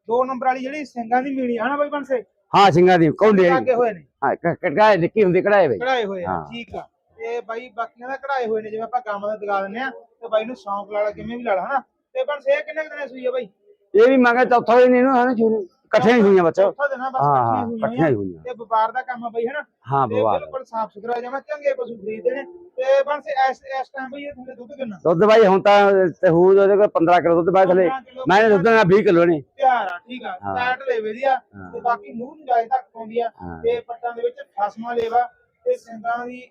ਦੋ ਨੰਬਰ ਵਾਲੀ ਜਿਹੜੀ ਸਿੰਘਾਂ ਦੀ ਮੀਣੀ ਆ ਨਾ ਬਾਈ ਬਣਸੇ ਹਾਂ ਸਿੰਘਾਂ ਦੀ ਕੌਲੇ ਲੱਗੇ ਹੋਏ ਨੇ। ਹਾਂ ਕ- ਕਟਕਾਏ ਨਿੱਕੀ ਹੁੰਦੀ ਕਢਾਏ ਬਈ। ਕਢਾਏ ਹੋਏ ਆ ਹਾਂ। ਠੀਕ ਆ। ਤੇ ਬਾਈ ਬਾਕੀਆਂ ਦਾ ਕਢਾਏ ਹੋਏ ਨੇ ਜਿਵੇਂ ਆਪਾਂ ਗਾਵਾਂ ਦਾ ਦਿਖਾ ਦਿੰਨੇ ਆ ਤੇ ਬਾਈ ਨੂੰ ਸ਼ੌਂਕ ਲਾ ਲਾ ਕਿਵੇਂ ਵੀ ਲਾ ਲਾ ਹਨਾ? ਤੇ ਬਣਸੇ ਇਹ ਕਿੰਨੇ ਦਿਨੇ ਸੂਈ ਆ ਬਾਈ? ਇਹ ਵੀ ਮੰਗਾ ਚੌਥਾ ਵੀ ਨਹੀਂ ਨਾ ਹਨਾ ਸ਼ੁਰੂ ਇਕੱਠੀਆਂ ਹੀ ਹੋਈਆਂ ਬੱਚਾ ਚੌਥਾ ਦਿਨ ਆ ਬਸ ਹਾਂ ਇਕੱਠੀਆਂ ਹੀ ਹੋਈਆਂ ਤੇ ਵਪਾਰ ਦਾ ਕੰਮ ਆ ਬਾਈ ਹਨਾ? ਹਾਂ ਬਵਾ ਬਿਲਕੁਲ ਸਾਫ਼ ਸੁਥਰਾ ਜਮਾ ਚੰਗੇ ਪਸ਼ੂ ਖਰੀਦਦੇ ਨੇ। ਤੇ ਬਸ ਇਸ ਇਸ ਟਾਈਮ ਬਈ ਇਹ ਥੋੜੇ ਦੁੱਧ ਕਿੰਨਾ? ਦੁੱਧ ਬਾਈ ਹੁਣ ਤਾਂ ਤੇ ਹੂ ਉਹਦੇ ਕੋਲ 15 ਕਿਲੋ ਦੁੱਧ ਬਾਈ ਥਲੇ। 15 ਕਿਲੋ ਮੈਂ ਦੁੱਧ ਨਾਲ 20 ਕਿਲੋ ਨੇ ਤਿਆਰ ਆ ਠੀਕ ਆ। ਫੈਟ ਲੈਵੇ ਦੀ ਆ। ਤੇ ਬਾਕੀ ਮੂੰਹ ਨੂੰ ਜਾਇ ਤੱਕ ਪਾਉਂਦੀ ਆ। ਤੇ ਪੱਟਾਂ ਦੇ ਵਿੱਚ ਫਸਮਾ ਲੇਵਾ ਤੇ ਸਿੰਘਾਂ ਦੀ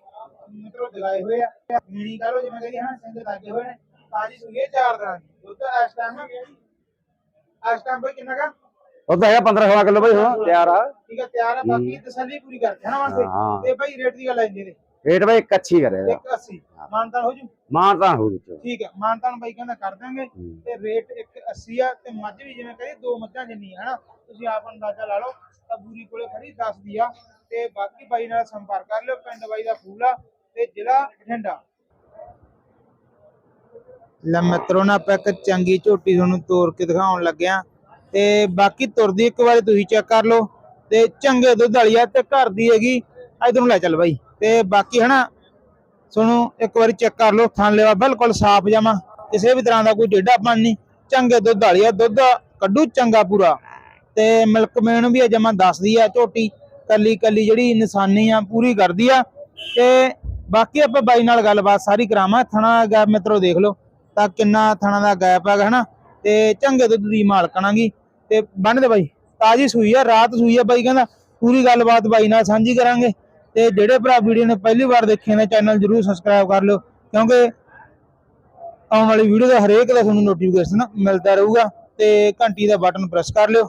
ਮਤਲਬ ਜਗਾਏ ਹੋਏ ਆ। ਮੀਣੀ ਕਹ ਲੋ ਜਿਵੇਂ ਕਹਿੰਦੀ ਹਾਂ ਸਿੰਘ ਲੱਗੇ ਹੋਏ ਨੇ। ਤਾਜੀ ਸੂਈ ਚਾਰ ਦਿਨਾਂ ਦੀ। ਦੁੱਧ ਇਸ ਟਾਈਮ ਇਸ ਟਾਈਮ ਬਈ ਕਿੰਨਾ ਕਾ? ਦੁੱਧ ਹੈਗਾ 15 16 ਕਿਲੋ ਬਾਈ ਹੁਣ। ਤਿਆਰ ਆ। ਠੀਕ ਆ ਤਿਆਰ ਆ। ਬਾਕੀ ਤਸੱਲੀ ਪੂਰੀ ਕਰਦੇ ਹਨਾ ਹਾਂ। ਵਾਸਤੇ ਤੇ ਬਈ ਰੇਟ ਦੀ ਗੱਲ ਆਂਦੀ ਇਹਦੇ ਰੇਟ ਬਾਈ ਕੱਚੀ ਕਰੇਗਾ। 180 ਮਾਨਤਾਨ ਹੋ ਜੂ? ਮਾਂ ਤਾਂ ਹੋ ਵਿੱਚ ਠੀਕ ਹੈ ਮਾਨਤਾਨ ਬਾਈ ਕਹਿੰਦਾ ਕਰ ਦਾਂਗੇ। ਤੇ ਰੇਟ 180 ਆ। ਤੇ ਮੱਝ ਵੀ ਜਿਵੇਂ ਕਹਿੰਦੇ ਦੋ ਮੱਝਾਂ ਜਿੰਨੀ ਹੈ ਨਾ ਤੁਸੀਂ ਆਪ ਅੰਦਾਜ਼ਾ ਲਾ ਲਓ। ਤਾਂ ਬੂਰੀ ਕੋਲੇ ਖੜੀ ਦੱਸਦੀ ਆ। ਤੇ ਬਾਕੀ ਬਾਈ ਨਾਲ ਸੰਪਰਕ ਕਰ ਲਿਓ। ਪਿੰਡ ਬਾਈ ਦਾ ਫੂਲ ਆ। ਤੇ ਜ਼ਿਲ੍ਹਾ ਬਠਿੰਡਾ। ਲੈ ਮਿੱਤਰੋ ਨਾ ਆਪਾਂ ਇੱਕ ਚੰਗੀ ਝੋਟੀ ਤੁਹਾਨੂੰ ਤੋੜ ਕੇ ਦਿਖਾਉਣ ਲੱਗਿਆ ਤੇ ਬਾਕੀ ਤੁਰਦੀ ਇੱਕ ਵਾਰੀ ਤੁਸੀਂ ਚੈੱਕ ਕਰ ਲਓ। ਤੇ ਚੰਗੇ ਦੁੱਧ ਵਾਲੀ ਆ ਤੇ ਘਰ ਦੀ ਹੈਗੀ, ਇਧਰ ਨੂੰ ਲੈ ਚੱਲ ਬਾਈ। ਤੇ ਬਾਕੀ ਹਨਾ, ਤੁਹਾਨੂੰ ਇੱਕ ਵਾਰੀ ਚੈੱਕ ਕਰ ਲਓ ਥਣ ਲੈਵਾ ਬਿਲਕੁਲ ਸਾਫ਼ ਜਮਾ। ਕਿਸੇ ਵੀ ਤਰ੍ਹਾਂ ਦਾ ਕੋਈ ਡੇਢਾਪਨ ਨਹੀਂ। ਚੰਗੇ ਦੁੱਧ ਵਾਲੀ ਆ, ਦੁੱਧ ਕੱਢੂ ਚੰਗਾ ਪੂਰਾ। ਤੇ ਮਿਲਕ ਮੇਨ ਵੀ ਆ ਜਮਾ ਦੱਸਦੀ ਆ ਝੋਟੀ। ਕੱਲੀ ਕੱਲੀ ਜਿਹੜੀ ਨਿਸ਼ਾਨੀ ਆ, ਪੂਰੀ ਕਰਦੀ ਆ। ਤੇ ਬਾਕੀ ਆਪਾਂ ਬਾਈ ਨਾਲ ਗੱਲਬਾਤ ਸਾਰੀ ਕਰਾਵਾਂ, ਥਣਾ ਗੈਪ ਮਿੱਤਰੋ ਦੇਖ ਲਓ, ਤਾਂ ਕਿੰਨਾ ਥਣਾ ਦਾ ਗੈਪ ਹੈਗਾ ਹਨਾ? ਤੇ ਚੰਗੇ ਦੁੱਧ ਦੀ ਮਾਲਕਣਾਗੀ ਤੇ ਬੰਨਦੇ ਬਾਈ, ਤਾਜੀ ਸੂਈ ਆ, ਰਾਤ ਸੂਈ ਆ ਬਾਈ ਕਹਿੰਦਾ, ਪੂਰੀ ਗੱਲਬਾਤ ਬਾਈ ਨਾਲ ਸਾਂਝੀ ਕਰਾਂਗੇ। ਤੇ ਜਿਹੜੇ ਭਰਾ ਵੀਡੀਓ ਨੇ ਪਹਿਲੀ ਵਾਰ ਦੇਖੇ ਨੇ, ਚੈਨਲ ਜਰੂਰ ਸਬਸਕ੍ਰਾਈਬ ਕਰ ਲਿਓ, ਕਿਉਂਕਿ ਆਉਣ ਵਾਲੀ ਵੀਡੀਓ ਦਾ ਹਰੇਕ ਦਾ ਤੁਹਾਨੂੰ ਨੋਟੀਫਿਕੇਸ਼ਨ ਮਿਲਦਾ ਰਹੂਗਾ। ਤੇ ਘੰਟੀ ਦਾ ਬਟਨ ਪ੍ਰੈਸ ਕਰ ਲਿਓ।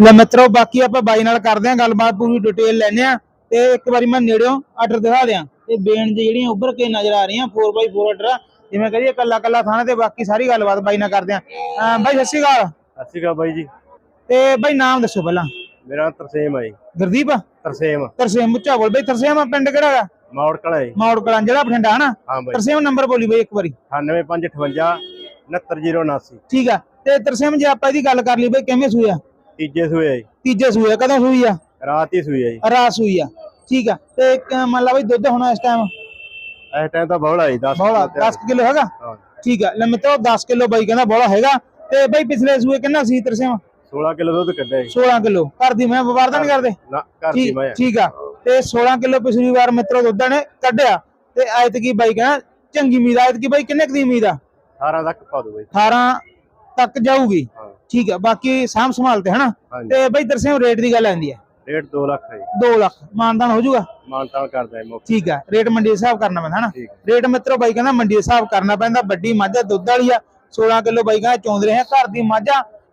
ਲੈ ਮਿੱਤਰੋ ਬਾਕੀ ਆਪਾਂ ਬਾਈ ਨਾਲ ਕਰਦੇ ਆਂ ਗੱਲਬਾਤ ਪੂਰੀ ਡਿਟੇਲ ਲੈਣੇ ਆ ਤੇ ਇੱਕ ਵਾਰੀ ਮੈਂ ਨੇੜਿਓਂ ਆਰਡਰ ਦਿਖਾ ਦਿਆਂ। ਤੇ ਬੇਨ ਦੀ ਜਿਹੜੀਆਂ ਉੱਭਰ ਕੇ ਨਜ਼ਰ ਆ ਰਹੀਆਂ 4x4 ਆਰਡਰ ਆ। ਜਿਵੇਂ ਕਹੀਏ ਕੱਲਾ ਕੱਲਾ ਥਾਣੇ ਤੇ ਬਾਕੀ ਸਾਰੀ ਗੱਲਬਾਤ ਬਾਈ ਨਾਲ ਕਰਦੇ ਆਂ ਬਾਈ ਸਤਿ ਸ਼੍ਰੀ ਅਕਾਲ। ਸਤਿ ਸ਼੍ਰੀ ਅਕਾਲ ਬਾਈ ਜੀ। ਤੇ ਬਾਈ ਨਾਮ ਦੱਸੋ ਪਹਿਲਾਂ। ਮੇਰਾ ਨਾਮ ਤਰਸੇਮ ਹੈ ਜੀ। ਗੁਰਦੀਪ? ਤਰਸੇਮ। ਤਰਸੇਮ ਮੁੱਚਾ ਬੋਲ। ਬਈ ਤਰਸੇਮ ਆ ਪਿੰਡ ਕਿਹੜਾ ਹੈਗਾ? ਮੌੜ ਕਲਾ ਜੀ। ਮੌੜ ਕਲਾਂ ਜਿਹੜਾ ਬਠਿੰਡਾ ਹਨਾ? ਹਾਂ ਬਾਈ। ਤਰਸੇਮ ਨੰਬਰ ਬੋਲੀ ਬਈ ਇੱਕ ਵਾਰੀ। 98558 69079 ਠੀਕ ਆ। ਤੇ ਤਰਸੇਮ ਜੇ ਆਪਾਂ ਇਹਦੀ ਗੱਲ ਕਰ ਲਈ ਬਈ ਕਿਵੇਂ ਸੂਈ ਆ ਤੀਜੇ ਸੂਏ ਆ ਜੀ। ਤੀਜੇ ਸੂਈ ਆ ਕਦੋਂ ਸੂਈ ਆ? ਰਾਤ ਹੀ ਸੂਈ ਆ ਜੀ। ਰਾਤ ਸੂਈ ਆ ਠੀਕ ਆ। ਤੇ ਇੱਕ ਮੰਨ ਲਾ ਬਈ ਦੁੱਧ ਹੋਣਾ ਇਸ ਟਾਈਮ ਇਸ ਟਾਈਮ ਤਾਂ ਬੌਲਾ ਜੀ 10 ਬੋਲਾ 10 ਕਿਲੋ ਹੈਗਾ? ਠੀਕ ਆ ਲੈ ਮਿੱਤਰੋ 10 ਕਿਲੋ ਬਾਈ ਕਹਿੰਦਾ ਬੋਲਾ ਹੈਗਾ। ਤੇ ਬਈ ਪਿਛਲੇ ਸੂਏ ਕਿੰਨਾ ਸੀ ਤਰਸੇਮ 16 ਕਿਲੋ ਦੁੱਧ ਕੱਢਿਆ ਜੀ। 16 ਕਿਲੋ। ਘਰ ਦੀ ਮੈਂ ਵਪਾਰ ਤਾਂ ਨਹੀਂ ਕਰਦੇ? ਨਾ ਘਰ ਦੀ ਮੈਂ ਠੀਕ ਆ। ਤੇ 16 ਕਿਲੋ ਪਿਛਲੀ ਵਾਰ ਮਿੱਤਰੋ ਦੁੱਧ ਨੇ ਕੱਢਿਆ। ਤੇ ਐਤਕੀ ਬਾਈ ਕਹਿੰਦਾ ਚੰਗੀ ਉਮੀਦ ਐਤਕੀ ਬਾਈ ਕਿੰਨੇ ਕੁ ਉਮੀਦ ਆ? 18 ਤੱਕ ਪਾ ਦੂ ਬਾਈ। 18 ਤੱਕ ਜਾਊਗੀ। ਹਾਂ। ਠੀਕ ਆ ਬਾਕੀ ਸਾਂਭ ਸੰਭਾਲ ਤੇ ਹਨਾ? ਤੇ ਬਈ ਤਰਸੇਮ ਰੇਟ ਦੀ ਗੱਲ ਆਂਦੀ ਆ। ਰੇਟ 2 ਲੱਖ ਹੈ ਜੀ। 2 ਲੱਖ ਮਾਨਦਾਨ ਹੋ ਜਾਊਗਾ? ਮਾਨਤਾਨ ਕਰਦਾ ਹੈ ਮੌਕੇ ਠੀਕ ਆ ਰੇਟ ਮੰਡੀ ਦੇ ਹਿਸਾਬ ਕਰਨਾ ਪੈਂਦਾ ਹਨਾ? ਰੇਟ ਮਿੱਤਰੋ ਬਾਈ ਕਹਿੰਦਾ ਮੰਡੀ ਦੇ ਹਿਸਾਬ ਕਰਨਾ ਪੈਂਦਾ ਵੱਡੀ ਮੱਝ ਦੁੱਧ ਵਾਲੀ ਆ 16 ਕਿਲੋ ਬਾਈ ਕਹਿੰਦਾ ਚੋਂਦ ਰਹੇ ਆ ਘਰ ਦੀ ਮੱਝ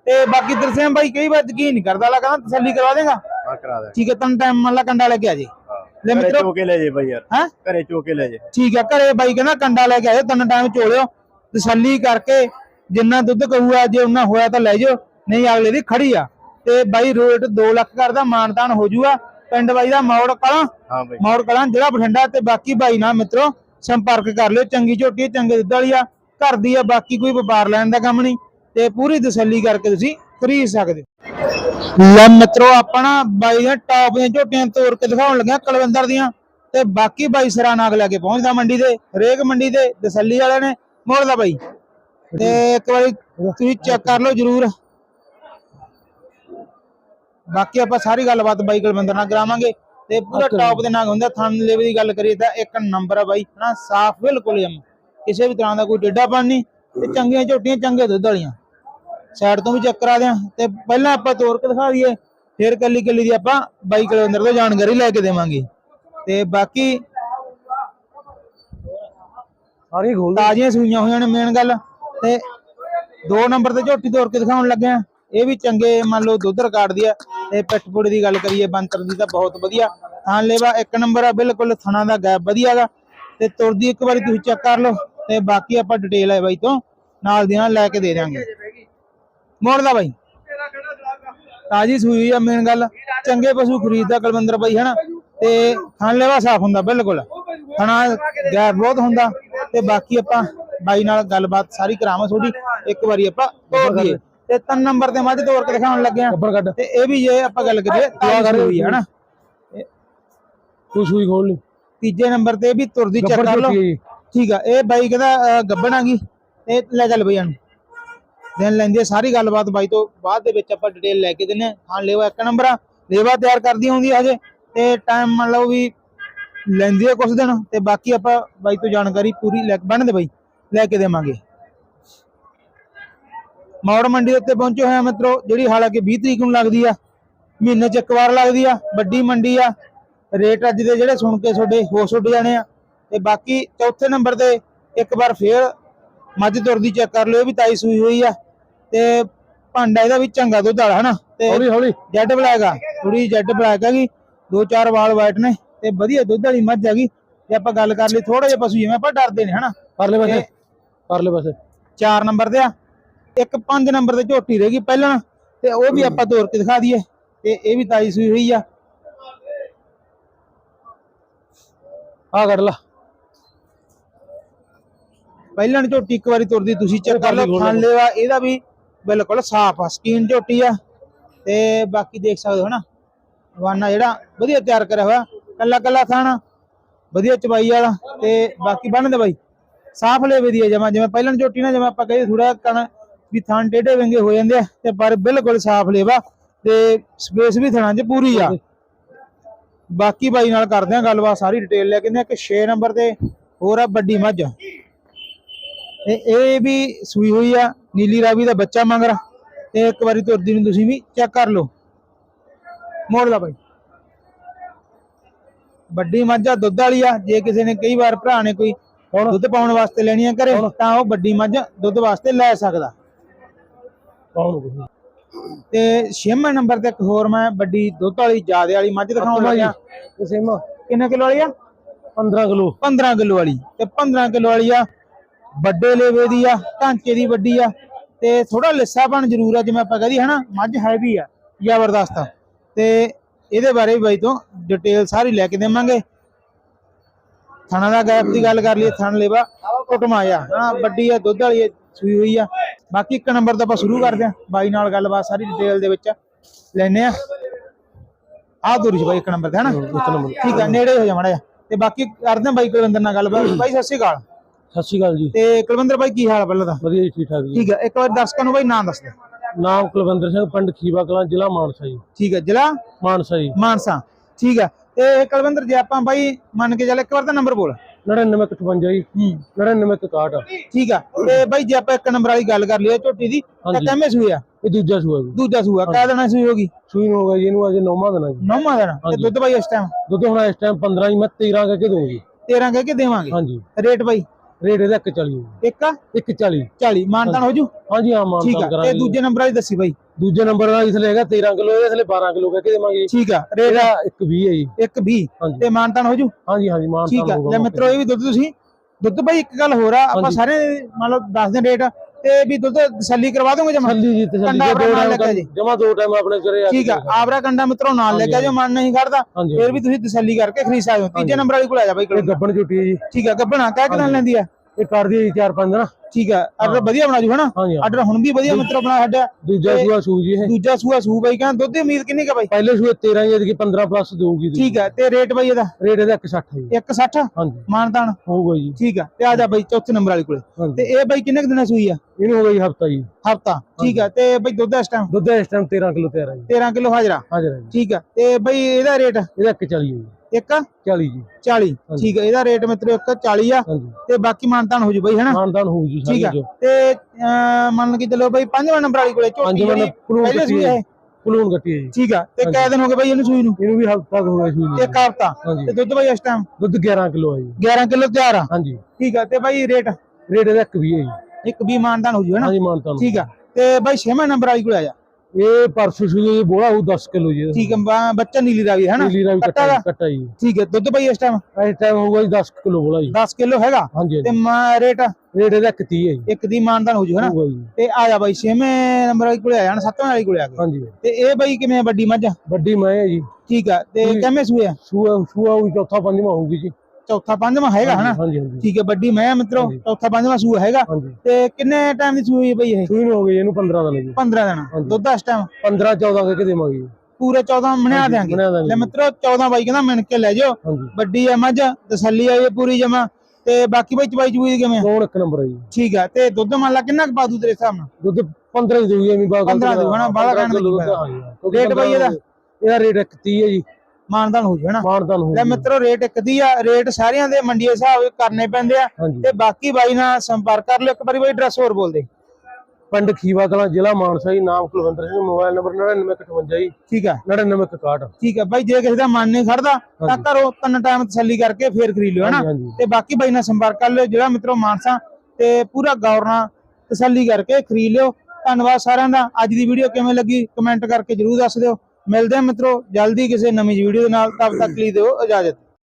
ਤੇ ਬਾਕੀ ਤਰਸੇਮ ਬਾਈ ਕਈ ਵਾਰ ਯਕੀਨ ਨਹੀਂ ਕਰਦਾ ਲਾ ਕਹਿੰਦਾ ਤਸੱਲੀ ਕਰਵਾ ਦੇਗਾ। ਹਾਂ ਕਰਾ ਦੇ ਠੀਕ ਹੈ ਤਨ ਟਾਈਮ ਮੰਨ ਲਾ ਕੰਡਾ ਲੈ ਕੇ ਆ ਜੇ। ਹਾਂ। ਲੈ ਮਿੱਤਰੋ। ਚੋਕੇ ਲੈ ਜੇ ਬਾਈ ਯਾਰ। ਹੈਂ? ਘਰੇ ਚੋਕੇ ਲੈ ਜੇ। ਠੀਕ ਆ ਘਰੇ ਬਾਈ ਕਹਿੰਦਾ ਕੰਡਾ ਲੈ ਕੇ ਆਇਓ ਤਿੰਨ ਟਾਈਮ ਚੋਲਿਓ ਤਸੱਲੀ ਕਰਕੇ ਜਿੰਨਾ ਦੁੱਧ ਕਹੂਗਾ ਜੇ ਉਹਨਾਂ ਹੋਇਆ ਤਾਂ ਲੈ ਜਾਓ ਨਹੀਂ ਅਗਲੇ ਦੀ ਖੜੀ ਆ। ਤੇ ਬਾਈ ਰੇਟ 2 ਲੱਖ ਕਰਦਾ ਮਾਨਤਾਨ ਹੋ ਜਾਊਗਾ ਪਿੰਡ ਬਾਈ ਦਾ ਮੌੜ ਕਲਾਂ ਹਾਂ ਬਾਈ। ਮੌੜ ਕਲਾਂ ਜਿਹੜਾ ਬਠਿੰਡਾ ਤੇ ਬਾਕੀ ਭਾਈ ਨਾਲ ਮਿੱਤਰੋ ਸੰਪਰਕ ਕਰ ਲਿਓ ਚੰਗੀ ਝੋਟੀ ਚੰਗੇ ਦੁੱਧ ਵਾਲੀ ਆ ਘਰ ਦੀ ਆ ਬਾਕੀ ਕੋਈ ਵਪਾਰ ਲੈਣ ਦਾ ਕੰਮ ਨਹੀਂ ਤੇ ਪੂਰੀ ਤਸੱਲੀ ਕਰਕੇ ਤੁਸੀਂ ਖਰੀਦ ਸਕਦੇ ਲੈ ਮਿੱਤਰੋ ਆਪਣਾ ਬਾਈ ਦੀਆਂ ਟੌਪ ਦੀਆਂ ਝੋਟੀਆਂ ਤੋੜ ਕੇ ਦਿਖਾਉਣ ਲੱਗਿਆ ਕੁਲਵਿੰਦਰ ਦੀਆਂ ਤੇ ਬਾਕੀ ਬਾਈ ਸਰਾ ਨਾਗ ਲੈ ਕੇ ਪਹੁੰਚਦਾ ਮੰਡੀ ਤੇ ਹਰੇਕ ਮੰਡੀ ਤੇ ਤਸੱਲੀ ਵਾਲੇ ਨੇ ਮੋੜਦਾ ਬਾਈ। ਤੇ ਇੱਕ ਵਾਰੀ ਤੁਸੀਂ ਚੈੱਕ ਕਰ ਲਓ ਜਰੂਰ। ਬਾਕੀ ਆਪਾਂ ਸਾਰੀ ਗੱਲਬਾਤ ਬਾਈ ਕੁਲਵਿੰਦਰ ਨਾਲ ਕਰਾਵਾਂਗੇ ਤੇ ਪੂਰਾ ਟੌਪ ਦੇ ਨਾਲ ਹੁੰਦਾ ਥਣ ਲੈਵਲ ਦੀ ਗੱਲ ਕਰੀਏ ਤਾਂ ਇੱਕ ਨੰਬਰ ਆ ਬਾਈ ਹਨਾ ਸਾਫ਼ ਬਿਲਕੁਲ ਜਮ। ਕਿਸੇ ਵੀ ਤਰ੍ਹਾਂ ਦਾ ਕੋਈ ਟੇਢਾਪਨ ਨਹੀਂ ਤੇ ਚੰਗੀਆਂ ਝੋਟੀਆਂ ਚੰਗੇ ਦੁੱਧ ਵਾਲੀਆਂ। ਸਾਈਡ ਤੋਂ ਵੀ ਚੈੱਕ ਕਰਾ ਦਿਆਂ ਤੇ ਪਹਿਲਾਂ ਆਪਾਂ ਤੋੜ ਕੇ ਦਿਖਾ ਦਈਏ ਫਿਰ ਕੱਲੀ ਕੱਲੀ ਦੀ ਆਪਾਂ ਬਾਈ ਕੁਲਵਿੰਦਰ ਤੋਂ ਜਾਣਕਾਰੀ ਲੈ ਕੇ ਦੇਵਾਂਗੇ। ਤੇ ਬਾਕੀ ਸਾਰੀ ਖੋਲ ਤਾਜ਼ੀਆਂ ਸੂਈਆਂ ਹੋਈਆਂ ਨੇ ਮੇਨ ਗੱਲ। ਤੇ ਦੋ ਨੰਬਰ ਤੇ ਝੋਟੀ ਤੋੜ ਕੇ ਦਿਖਾਉਣ ਲੱਗੇ ਆ ਇਹ ਵੀ ਚੰਗੇ, ਮੰਨ ਲਓ ਦੁੱਧ ਰਿਕਾਰਡ ਆ। ਤੇ ਪਿੱਠਪੁੜੀ ਦੀ ਗੱਲ ਕਰੀਏ, ਬੰਤਰ ਦੀ ਤਾਂ ਬਹੁਤ ਵਧੀਆ। ਥਾਂ ਲੇਵਾ ਇੱਕ ਨੰਬਰ ਆ, ਬਿਲਕੁਲ ਥਣਾ ਦਾ ਗੈਪ ਵਧੀਆਗਾ ਤੇ ਤੁਰਦੀ ਇੱਕ ਵਾਰੀ ਤੁਸੀਂ ਚੈੱਕ ਕਰ ਲਓ। ਤੇ ਬਾਕੀ ਆਪਾਂ ਡਿਟੇਲ ਹੈ ਬਾਈ ਤੋਂ, ਨਾਲ ਦੀ ਨਾਲ ਲੈ ਕੇ ਦੇ ਦਿਆਂਗੇ। ਮੋੜਦਾ ਬਾਈ। ਤਾਜੀ ਸੂਈ ਆ ਮੇਨ ਗੱਲ। ਚੰਗੇ ਪਸ਼ੂ ਖਰੀਦਦਾ ਕੁਲਵਿੰਦਰ ਬਾਈ, ਹਨਾ? ਤੇ ਖਾਣ ਲੈਵਾ ਸਾਫ਼ ਹੁੰਦਾ, ਬਿਲਕੁਲ। ਥਣਾ ਗੈਪ ਬਹੁਤ ਹੁੰਦਾ। ਤੇ ਬਾਕੀ ਆਪਾਂ ਬਾਈ ਨਾਲ ਗੱਲਬਾਤ ਸਾਰੀ ਕਰਾਵਾਂ ਥੋੜੀ ਇੱਕ ਵਾਰੀ ਆਪਾਂ ਤੋਰ ਦਈਏ। ਤੇ ਤਿੰਨ ਨੰਬਰ ਤੇ ਮੱਝ ਤੋਰ ਕੇ ਦਿਖਾਉਣ ਲੱਗੇ ਆ ਤੇ ਇਹ ਵੀ ਜੇ ਆਪਾਂ ਗੱਲ ਕਰੀਏ ਤਾਜੀ ਸੂਈ ਹੋਈ ਆ ਹਨਾ ਤੂੰ ਸੂਈ ਖੋਲ ਲਈ। ਤੀਜੇ ਨੰਬਰ ਤੇ ਵੀ ਤੁਰਦੀ ਚੈੱਕ ਕਰ ਲਓ। ਠੀਕ ਆ ਇਹ ਬਾਈ ਕਹਿੰਦਾ ਗੱਭਣ ਆ ਗਈ। ਤੇ ਲੈ ਚੱਲ ਬਈ ਇਹਨੂੰ। ਦਿਨ ਲੈਂਦੇ ਸਾਰੀ ਗੱਲਬਾਤ ਬਾਈ ਤੋਂ ਬਾਅਦ ਦੇ ਵਿੱਚ ਆਪਾਂ ਡਿਟੇਲ ਲੈ ਕੇ ਦਿੰਨੇ ਹਾਂ ਲੇਵਾ ਇੱਕ ਨੰਬਰ ਆ। ਲੇਵਾ ਤਿਆਰ ਕਰਦੀ ਹੁੰਦੀ ਹਜੇ। ਤੇ ਟਾਈਮ ਮੰਨ ਲਓ ਵੀ ਲੈਂਦੀ ਆ ਕੁਝ ਦਿਨ। ਤੇ ਬਾਕੀ ਆਪਾਂ ਬਾਈ ਤੋਂ ਜਾਣਕਾਰੀ ਪੂਰੀ ਲੈ ਬਣਦੇ ਬਾਈ। ਲੈ ਕੇ ਦੇਵਾਂਗੇ। ਮੌੜ ਮੰਡੀ ਦੇ ਉੱਤੇ ਪਹੁੰਚੇ ਹੋਏ ਆ ਮਿੱਤਰੋ ਜਿਹੜੀ ਹਾਲਾਂਕਿ 20 ਤਰੀਕ ਨੂੰ ਲੱਗਦੀ ਆ ਮਹੀਨੇ ਚ ਇੱਕ ਵਾਰ ਲੱਗਦੀ ਆ ਵੱਡੀ ਮੰਡੀ ਆ। ਰੇਟ ਅੱਜ ਦੇ ਜਿਹੜੇ ਸੁਣ ਕੇ ਤੁਹਾਡੇ ਹੋਸ਼ ਉੱਡ ਜਾਣੇ ਆ। ਤੇ ਬਾਕੀ ਚੌਥੇ ਨੰਬਰ ਤੇ ਇੱਕ ਵਾਰ ਫੇਰ ਮੱਝ ਤੁਰਦੀ ਚੈੱਕ ਕਰ ਲਿਓ ਇਹ ਵੀ ਤਾਈ ਸੂਈ ਹੋਈ ਆ। ਤੇ ਭਾਂਡਾ ਇਹਦਾ ਵੀ ਚੰਗਾ ਦੁੱਧ ਵਾਲਾ ਹਨਾ? ਤੇ ਹੌਲੀ ਹੌਲੀ। ਜੈਡ ਬਲੈਕ ਆ ਥੋੜੀ ਜੈਡ ਬਲੈਕ ਹੈਗੀ ਦੋ ਚਾਰ ਵਾਲ ਵਾਈਟ ਨੇ ਤੇ ਵਧੀਆ ਦੁੱਧ ਵਾਲੀ ਮੱਝ ਹੈਗੀ ਤੇ ਆਪਾਂ ਗੱਲ ਕਰ ਲਈ ਥੋੜਾ ਜਿਹਾ ਪਸ਼ੂ ਜਿਵੇਂ ਆਪਾਂ ਡਰਦੇ ਨੇ ਹਨਾ? ਪਰਲੇ ਪਾਸੇ। ਪਰਲੇ ਪਾਸੇ ਚਾਰ ਨੰਬਰ ਤੇ ਆ। ਇੱਕ ਪੰਜ ਨੰਬਰ ਤੇ ਝੋਟੀ ਰਹਿ ਗਈ ਪਹਿਲਾਂ ਤੇ ਉਹ ਵੀ ਆਪਾਂ ਤੋਰ ਕੇ ਦਿਖਾ ਦਈਏ। ਤੇ ਇਹ ਵੀ ਤਾਈ ਸੂਈ ਹੋਈ ਆ। ਆ ਕੱਢ ਲਾ। ਪਹਿਲਾਂ ਝੋਟੀ ਇੱਕ ਵਾਰੀ ਤੁਰਦੀ ਤੁਸੀਂ ਚੈੱਕ ਕਰ ਲਓ ਖਾਣ ਲੈਵਾ ਇਹਦਾ ਵੀ ਬਿਲਕੁਲ ਸਾਫ਼ ਆ ਸਕੀਨ ਝੋਟੀ ਆ। ਤੇ ਬਾਕੀ ਦੇਖ ਸਕਦੇ ਹੋ ਨਾ ਵਾਨਾ ਜਿਹੜਾ ਵਧੀਆ ਤਿਆਰ ਕਰਿਆ ਹੋਇਆ ਕੱਲਾ ਕੱਲਾ ਥਾਣਾ ਵਧੀਆ ਚਬਾਈ ਵਾਲਾ ਤੇ ਬਾਕੀ ਬੰਨਦੇ ਬਾਈ। ਸਾਫ਼ ਲੇਵੇ ਦੀ ਜਮਾ, ਜਿਵੇਂ ਪਹਿਲਾਂ ਨੀ ਝੋਟੀ ਨਾ ਜਿਵੇਂ ਆਪਾਂ ਕਹੇ ਥੋੜਾ ਕਣ ਵੀ ਥਾਂ ਟੇਢੇ ਵਿੰਗੇ ਹੋ ਜਾਂਦੇ ਆ ਤੇ ਪਰ ਬਿਲਕੁਲ ਸਾਫ਼ ਲੇਵਾ ਤੇ ਸਪੇਸ ਵੀ ਥਣਾ 'ਚ ਪੂਰੀ ਆ। ਬਾਕੀ ਬਾਈ ਨਾਲ ਕਰਦੇ ਆ ਗੱਲਬਾਤ, ਸਾਰੀ ਡਿਟੇਲ ਲੈ ਕੇ ਕਿ 6 ਨੰਬਰ ਤੇ ਹੋਰ ਆ ਵੱਡੀ ਮੱਝ। ਤੇ ਇਹ ਵੀ ਸੂਈ ਹੋਈ ਆ, ਨੀਲੀ ਰਾਵੀ ਦਾ ਬੱਚਾ ਮੰਗਰਾ। ਤੇ ਇੱਕ ਵਾਰੀ ਤੁਰਦੀ ਨੂੰ ਤੁਸੀਂ ਵੀ ਚੈੱਕ ਕਰ ਲਓ। ਮੋੜ ਲਾ ਬਾਈ। ਵੱਡੀ ਮੱਝ ਆ, ਦੁੱਧ ਵਾਲੀ ਆ, ਜੇ ਕਿਸੇ ਨੇ ਕਈ ਵਾਰ ਭਰਾ ਨੇ ਕੋਈ ਦੁੱਧ ਪਾਉਣ ਵਾਸਤੇ ਲੈਣੀ ਆ ਘਰੇ ਤਾਂ ਉਹ ਵੱਡੀ ਮੱਝ ਦੁੱਧ ਵਾਸਤੇ ਲੈ ਸਕਦਾ। ਤੇ ਛੇਵਾਂ ਨੰਬਰ ਤੇ ਇੱਕ ਹੋਰ ਮੈਂ ਵੱਡੀ ਦੁੱਧ ਵਾਲੀ ਜਾਦੇ ਵਾਲੀ ਮੱਝ ਦਿਖਾਉਣ ਲੱਗਿਆ ਸੇਮ ਕਿੰਨੇ ਕਿਲੋ ਵਾਲੀ ਆ? 15 ਕਿਲੋ। 15 ਕਿਲੋ ਵਾਲੀ। ਤੇ 15 ਕਿਲੋ ਵਾਲੀ ਆ ਵੱਡੇ ਲੇਵੇ ਦੀ ਆ ਢਾਂਚੇ ਦੀ ਵੱਡੀ ਆ। ਤੇ ਥੋੜਾ ਲਿੱਸਾਪਣ ਜ਼ਰੂਰ ਆ ਜਿਵੇਂ ਆਪਾਂ ਕਹਦੀ ਹਨਾ ਮੱਝ ਹੈਵੀ ਆ ਜ਼ਬਰਦਸਤ ਆ। ਤੇ ਇਹਦੇ ਬਾਰੇ ਵੀ ਬਾਈ ਤੋਂ ਡਿਟੇਲ ਸਾਰੀ ਲੈ ਕੇ ਦੇਵਾਂਗੇ। ਥਣਾ ਦਾ ਗੈਪ ਦੀ ਗੱਲ ਕਰ ਲਈਏ ਥਣ ਲੇਵਾ ਕੁਟਮਾ ਆ ਹਾਂ ਵੱਡੀ ਆ ਦੁੱਧ ਵਾਲੀ ਆ, ਸੂਈ ਹੋਈ ਆ। ਬਾਕੀ ਇੱਕ ਨੰਬਰ ਦਾ ਆਪਾਂ ਸ਼ੁਰੂ ਕਰਦੇ ਆ ਬਾਈ ਨਾਲ ਗੱਲਬਾਤ ਸਾਰੀ ਡਿਟੇਲ ਦੇ ਵਿੱਚ ਲੈਨੇ ਆ। ਆਹ ਦੂਰੀ ਬਾਈ ਇੱਕ ਨੰਬਰ ਤੇ ਹਨਾ? ਇੱਕ ਨੰਬਰ ਠੀਕ ਆ ਨੇੜੇ ਹੋ ਜਾ ਮੜਾ ਤੇ ਬਾਕੀ ਕਰਦੇ ਆ ਬਾਈ ਕੁਲਵਿੰਦਰ ਨਾਲ ਗੱਲਬਾਤ। ਬਾਈ ਸਤਿ ਸ਼੍ਰੀ ਅਕਾਲ। ਸਤਿ ਸ਼੍ਰੀ ਅਕਾਲ ਜੀ। ਤੇ ਕੁਲਵਿੰਦਰ ਬਾਈ ਕੀ ਹਾਲ ਆ ਪਹਿਲਾਂ ਤਾਂ? ਵਧੀਆ ਜੀ ਠੀਕ ਠਾਕ ਜੀ। ਠੀਕ ਆ ਇੱਕ ਵਾਰ ਦਰਸ਼ਕਾਂ ਨੂੰ ਬਾਈ ਨਾਮ ਦੱਸ ਦੇ ਨਾਮ ਕੁਲਵਿੰਦਰ ਸਿੰਘ ਪਿੰਡ ਖੀਵਾ ਕਲਾਂ ਜ਼ਿਲ੍ਹਾ ਮਾਨਸਾ ਜੀ। ਠੀਕ ਆ ਜ਼ਿਲ੍ਹਾ? ਮਾਨਸਾ ਜੀ। ਮਾਨਸਾ। ਠੀਕ ਆ ਤੇ ਕੁਲਵਿੰਦਰ ਜੇ ਆਪਾਂ ਬਾਈ ਮੰਨ ਕੇ ਚੱਲ ਇੱਕ ਵਾਰ ਤਾਂ ਨੰਬਰ ਬੋਲ। 9958 ਜੀ। ਹੂੰ। 9961 ਠੀਕ ਆ। ਤੇ ਬਾਈ ਜੇ ਆਪਾਂ ਇੱਕ ਨੰਬਰ ਵਾਲੀ ਗੱਲ ਕਰ ਲਈਏ ਝੋਟੀ ਦੀ ਤਾਂ। ਕਿੰਨੇ ਸੂਏ ਆ? ਇਹ ਦੂਜਾ ਸੂਆ ਜੀ। ਦੂਜਾ ਸੂਆ। ਕਹਿ ਦੇਣਾ ਸੂਈ ਹੋਗੀ ਸੂਈ ਨੂੰ ਹੋ ਗਿਆ ਜੀ ਇਹਨੂੰ ਅਜੇ ਨੌਵਾਂ ਦੇਣਾ ਜੀ। ਨੌਵਾਂ ਦੇਣਾ। ਤੇ। ਦੁੱਧ ਬਾਈ ਇਸ ਟਾਈਮ ਦੁੱਧ ਹੁਣ ਇਸ ਟਾਈਮ 15 ਜੀ ਮੈਂ 13 ਕਰਕੇ ਦਊਂਗੀ। 13 ਕਹਿ ਕੇ ਦੇਵਾਂਗੇ। ਹਾਂਜੀ। ਰੇਟ ਬਾਈ? ਰੇਟ ਇਹਦਾ 140 ਜੀ ਇੱਕ ਆ? 140 40 ਮਾਨਤਾਨ ਹੋ ਜੂ? ਹਾਂਜੀ ਹਾਂ ਠੀਕ ਆ। ਤੇ ਕਰਾਂਗੇ ਦੂਜੇ ਨੰਬਰ ਵਾਲੀ ਦੱਸੀ ਬਾਈ। ਦੂਜੇ ਨੰਬਰ ਦਾ ਇਸ ਲਈ ਹੈਗਾ 13 ਕਿਲੋ ਇਹਦੇ ਥਲੇ 12 ਕਿਲੋ ਕਹਿ ਕੇ ਦੇਵਾਂਗੇ। ਜੀ। ਠੀਕ ਆ। ਰੇਟ ਇਹਦਾ 120 ਹੈ ਜੀ। ਇੱਕ 20 ਹਾਂਜੀ। ਤੇ ਮਾਨਤਾਨ ਹੋ ਜੂ? ਹਾਂਜੀ ਹਾਂਜੀ ਮਾਨਤਾ ਠੀਕ ਆ। ਲੈ ਮਿੱਤਰੋ ਇਹ ਵੀ ਦੁੱਧ ਤੁਸੀਂ। ਦੁੱਧ ਬਾਈ ਇੱਕ ਗੱਲ ਹੋਰ ਆ। ਆਪਾਂ ਹਾਂਜੀ। ਸਾਰੇ ਮੰਨ ਲਓ ਦੱਸ ਦਿਨ ਰੇਟ। ਤੇ ਵੀ ਦੁੱਧ ਤਸੱਲੀ ਕਰਵਾ ਦੋਗੇ ਜਮਾ? ਛੱਲੀ ਜੀ ਤੇ ਕੰਡਾ ਛੱਲੀ ਆਪਣਾ ਨਾਲ ਲੱਗਿਆ ਜੀ। ਜਮਾ ਦੋ ਟਾਈਮ ਆਪਣੇ ਘਰੇ ਆ ਠੀਕ ਆ ਆਬਰਾ ਕੰਡਾ ਮਿੱਤਰੋ ਨਾਲ ਲੱਗਿਆ ਜੋ ਮਨ ਨਹੀਂ ਖੜਦਾ। ਫਿਰ ਵੀ ਤੁਸੀਂ ਤਸੱਲੀ ਕਰਕੇ ਖਰੀਦ ਸਕਦੇ ਹੋ ਤੀਜੇ ਨੰਬਰ ਵਾਲੀ ਕੋਲ ਆ ਜਾ ਬਾਈ ਕੋਲ। ਗੱਬਣ ਝੁੱਟੀ ਜੀ। ਠੀਕ ਆ ਗੱਬਣਾ ਕਹਿ ਕਿਦਾਂ ਲੈਂਦੀ ਆ। ਇਹ ਕਰਦੀ ਹੈ ਚਾਰ ਪੰਜ ਦਿਨ ਠੀਕ ਆ ਆਰਡਰ ਵਧੀਆ ਬਣਾ ਜੂ ਹਨਾ। ਹਾਂਜੀ ਹਾਂ। ਆਰਡਰ ਹੁਣ ਵੀ ਵਧੀਆ ਮਿੱਤਰੋ ਬਣਾ ਛੱਡਿਆ ਦੂਜਾ ਤੇ- ਸੂਆ ਸੂ ਜੀ ਇਹ। ਦੂਜਾ ਸੂਆ ਸੂ ਬਾਈ ਕਹਿੰਦਾ ਦੁੱਧ ਦੀ ਉਮੀਦ ਕਿੰਨੀ ਕਾ ਬਾਈ? ਪਹਿਲੇ ਸੂਏ 13 ਜੀ ਇਹਦੀ 15 ਪਲੱਸ ਦੇਊਗੀ ਜੀ ਠੀਕ ਆ ਤੇ ਰੇਟ ਬਾਈ ਇਹਦਾ? ਰੇਟ ਇਹਦਾ 160 ਹੈ ਜੀ। 160 ਹਾਂਜੀ। ਮਾਨਤਾਨ? ਹੋਊਗਾ ਜੀ। ਠੀਕ ਆ ਤੇ ਆ ਜਾ ਬਾਈ ਚੌਥੇ ਨੰਬਰ ਵਾਲੀ ਕੋਲੇ। ਹਾਂਜੀ। ਤੇ ਇਹ ਬਾਈ ਕਿੰਨੇ ਕੁ ਦਿਨਾਂ ਸੂਈ ਆ? ਇਹਨੂੰ ਹੋ ਗਿਆ ਜੀ ਹਫਤਾ ਜੀ। ਹਫਤਾ। ਠੀਕ ਆ ਤੇ ਬਾਈ ਦੁੱਧ ਇਸ ਟਾਈਮ ਦੁੱਧ ਇਸ ਟਾਈਮ 13 ਕਿਲੋ ਤਿਆਰ ਹੈ ਜੀ। 13 ਕਿਲੋ ਹਾਜ਼ਰਾ? ਹਾਜ਼ਰ ਹੈ ਜੀ। ਠੀਕ ਆ ਤੇ ਬਈ ਇਹਦਾ ਰੇਟ? ਇਹਦਾ 140 ਹੈ ਜੀ। ਇੱਕ 40 ਜੀ। 40 ਠੀਕ ਆ ਇਹਦਾ ਰੇਟ ਮਿੱਤਰੋ ਇੱਕ 40 ਆ ਹਾਂਜੀ। ਤੇ ਬਾਕੀ ਮਾਨਤਾਨ ਹੋ ਜੂ ਬਈ ਹਨਾ? ਖਾਨਦਾਨ ਹੋਊ ਜੀ ਠੀਕ ਆ। ਸਾਰੀ ਜੋ ਤੇ ਅਹ, ਮੰਨ ਕੇ ਚੱਲੋ ਬਈ ਪੰਜਵਾਂ ਨੰਬਰ ਵਾਲੀ ਕੋਲੇ ਝੋਟੀ ਪੰਜ ਜਿਹੜੀ ਮਨ ਪਲੂਨ ਪਹਿਲੇ ਕੱਟੀ ਸੂਈ ਹੈ ਪਲੂਨ ਕੱਟੀ ਹੈ ਜੀ ਠੀਕ ਆ। ਤੇ ਕੈ ਦਿਨ ਹੋ ਗਏ ਬਈ ਇਹਨੂੰ ਸੂਈ ਨੂੰ? ਇਹਨੂੰ ਵੀ ਹਫਤਾ ਹੋ ਗਿਆ ਸੂਈ ਨੂੰ। ਇੱਕ ਹਫਤਾ। ਹਾਂਜੀ। ਤੇ ਦੁੱਧ ਬਈ ਇਸ ਟਾਈਮ ਦੁੱਧ 11 ਕਿਲੋ ਹੈ ਜੀ। 11 ਕਿਲੋ ਤਿਆਰ ਆ। ਹਾਂਜੀ। ਠੀਕ ਆ ਤੇ ਬਈ ਰੇਟ ਰੇਟ ਇਹਦਾ 120 ਹੈ ਜੀ। ਇੱਕ ਵੀ ਮਾਨਤਾਨ ਹੋ ਜੂ ਹਨਾ? ਹਾਂਜੀ ਮਾਨਤਾ ਨੂੰ ਠੀਕ ਆ। ਤੇ ਬਈ ਛੇਵਾਂ ਨੰਬਰ ਵਾਲੀ ਕੋਲੇ ਆ ਜਾ। ਇਹ ਪਰਸੋਂ ਜੀ ਬੋਲਾ ਉਹ 10 ਕਿਲੋ ਜੀ। ਠੀਕ ਹੈ ਬਾ- ਬੱਚਾ ਨੀਲੀ ਦਾ ਵੀ ਹੈ ਨਾ? ਨੀਲੀ ਦਾ ਵੀ ਕੱਟਾ ਕੱਟਾ ਦਾ? ਜੀ, ਕੱਟਾ ਜੀ। ਠੀਕ ਹੈ ਦੁੱਧ ਭਾਈ ਇਸ ਟਾਈਮ ਇਸ ਟਾਈਮ ਹੋਊਗਾ ਜੀ 10 ਕਿਲੋ ਬੋਲਾ ਜੀ। 10 ਕਿਲੋ ਹੈਗਾ? ਹਾਂਜੀ ਤੇ ਹਾਂਜੀ ਮਾ- ਰੇਟ? ਰੇਟ ਇਹਦਾ 31 ਹੈ ਜੀ। ਇੱਕ ਦੀ ਮਾਨਦਾਨ ਹੋ ਜੂ ਹੈ ਨਾ? ਹੋਊਗਾ ਜੀ। ਤੇ ਆ ਜਾ ਬਾਈ ਛੇਵੇਂ ਨੰਬਰ ਵਾਲੀ ਕੋਲੇ ਆ ਜਾਣ ਸੱਤਵੇਂ ਵਾਲੀ ਕੋਲੇ ਆ ਗਏ ਹਾਂਜੀ। ਤੇ ਇਹ ਬਾਈ ਕਿਵੇਂ ਆ ਵੱਡੀ ਮੱਝ? ਵੱਡੀ ਮੈਂ ਹੈ ਜੀ। ਠੀਕ ਆ ਤੇ। ਕਿਵੇਂ ਸੂਏ ਆ? ਸੂਆ ਸੂਆ ਉਹ ਚੌਥਾ ਪੰਜਵਾਂ ਹੋਊਗੀ ਜੀ। ਚੌਥਾ ਪੰਜਵਾਂ ਹੈਗਾ ਹਨਾ? ਹਾਂਜੀ ਹਾਂਜੀ। ਠੀਕ ਹੈ ਵੱਡੀ ਮੈਂ ਮਿੱਤਰੋ। ਚੌਥਾ ਪੰਜਵਾਂ ਸੂਆ ਹੈਗਾ। ਹਾਂਜੀ। ਤੇ ਕਿੰਨੇ ਟਾਈਮ ਦੀ ਸੂਈ ਹੈ ਬਈ ਇਹ? ਸੂਈ ਨੂੰ ਹੋ ਗਈ ਇਹਨੂੰ 15 ਦਾ ਲੱਗੀ। 15 ਦਿਨ। ਹਾਂਜੀ। ਦੁੱਧ ਇਸ ਟਾਈਮ 15 14 ਕਹਿ ਕੇ ਦੇਵਾਂਗੇ। ਜੀ ਪੂਰੇ 14 ਮਣਿਆ ਹਾਂਜੀ, ਦੇਾਂਗੇ ਬਣਾ ਦਾਂਗੇ ਲੈ। ਮਿੱਤਰੋ 14 ਬਾਈ ਕਹਿੰਦਾ ਮਿਣ ਕੇ ਲੈ ਜਾਓ ਹਾਂਜੀ। ਵੱਡੀ ਆ ਮੱਝ ਤਸੱਲੀ ਆਈ ਹੈ ਪੂਰੀ ਜਮਾ। ਤੇ ਬਾਕੀ ਬਾਈ ਚਵਾਈ ਚੂਈ ਕਿਵੇਂ? ਆ? ਕੌਣ ਇੱਕ ਨੰਬਰ ਹੈ ਜੀ? ਠੀਕ ਆ ਤੇ ਦੁੱਧ ਮੰਨ ਲਾ ਕਿੰਨਾ ਕੁ ਪਾ ਦੂ ਤੇਰੇ ਹਿਸਾਬ ਨਾਲ? ਦੁੱਧ 15 ਹੀ ਦੇਊਗੀ ਐਵੇਂ ਬਾਗ 15 ਦੇਊ, ਹਨਾ, ਬਾਹਲਾ ਕਹਿਣ ਦਾ। ਰੇਟ ਬਾਈ ਇਹਦਾ? ਇਹਦਾ ਰੇਟ 31 ਹੈ ਜੀ। ਮਾਨਦਾਨ ਹੋ ਜੂ ਹਨਾ ਮਾਨਦਾਨ ਹੋ ਲੈ ਮਿੱਤਰੋ ਰੇਟ ਇੱਕ ਦੀ ਆ ਰੇਟ ਸਾਰਿਆਂ ਦੇ ਮੰਡੀ ਦੇ ਹਿਸਾਬ ਕਰਨੇ ਪੈਂਦੇ ਆ। ਤੇ ਬਾਕੀ ਬਾਈ ਨਾਲ ਸੰਪਰਕ ਕਰ ਲਿਓ ਇੱਕ ਵਾਰੀ ਬਾਈ ਐਡਰੈਸ ਹੋਰ ਬੋਲ ਦੇ ਪਿੰਡ ਖੀਵਾ ਕਲਾਂ ਜ਼ਿਲ੍ਹਾ ਮਾਨਸਾ ਜੀ ਨਾਮ ਕੁਲਵੰਦਰ ਸਿੰਘ ਮੋਬਾਈਲ ਨੰਬਰ 9958 ਜੀ। ਠੀਕ ਆ। 9961 ਠੀਕ ਆ ਬਾਈ ਜੇ ਕਿਸੇ ਦਾ ਮਨ ਨਹੀਂ ਖੜਦਾ ਤਾਂ। ਘਰੋਂ ਤਿੰਨ ਟਾਈਮ ਤਸੱਲੀ ਕਰਕੇ ਫੇਰ ਖਰੀਦ ਲਿਓ ਹਨਾ? ਤੇ ਬਾਕੀ ਬਾਈ ਨਾਲ ਸੰਪਰਕ ਕਰ ਲਿਓ ਜਿਹੜਾ ਮਿੱਤਰੋ ਮਾਨਸਾ ਤੇ ਪੂਰਾ ਗੌਰ ਨਾਲ ਤਸੱਲੀ ਕਰਕੇ ਖਰੀਦ ਲਿਓ। ਧੰਨਵਾਦ ਸਾਰਿਆਂ ਦਾ। ਅੱਜ ਦੀ ਵੀਡੀਓ ਕਿਵੇਂ ਲੱਗੀ ਕਮੈਂਟ ਕਰਕੇ ਜਰੂਰ ਦੱਸ ਦਿਓ। ਮਿਲਦੇ ਹਾਂ ਮਿੱਤਰੋ ਜਲਦੀ ਕਿਸੇ ਨਵੀਂ ਵੀਡੀਓ ਦੇ ਨਾਲ ਤਦ ਤੱਕ ਲਈ ਦਿਓ ਇਜਾਜ਼ਤ।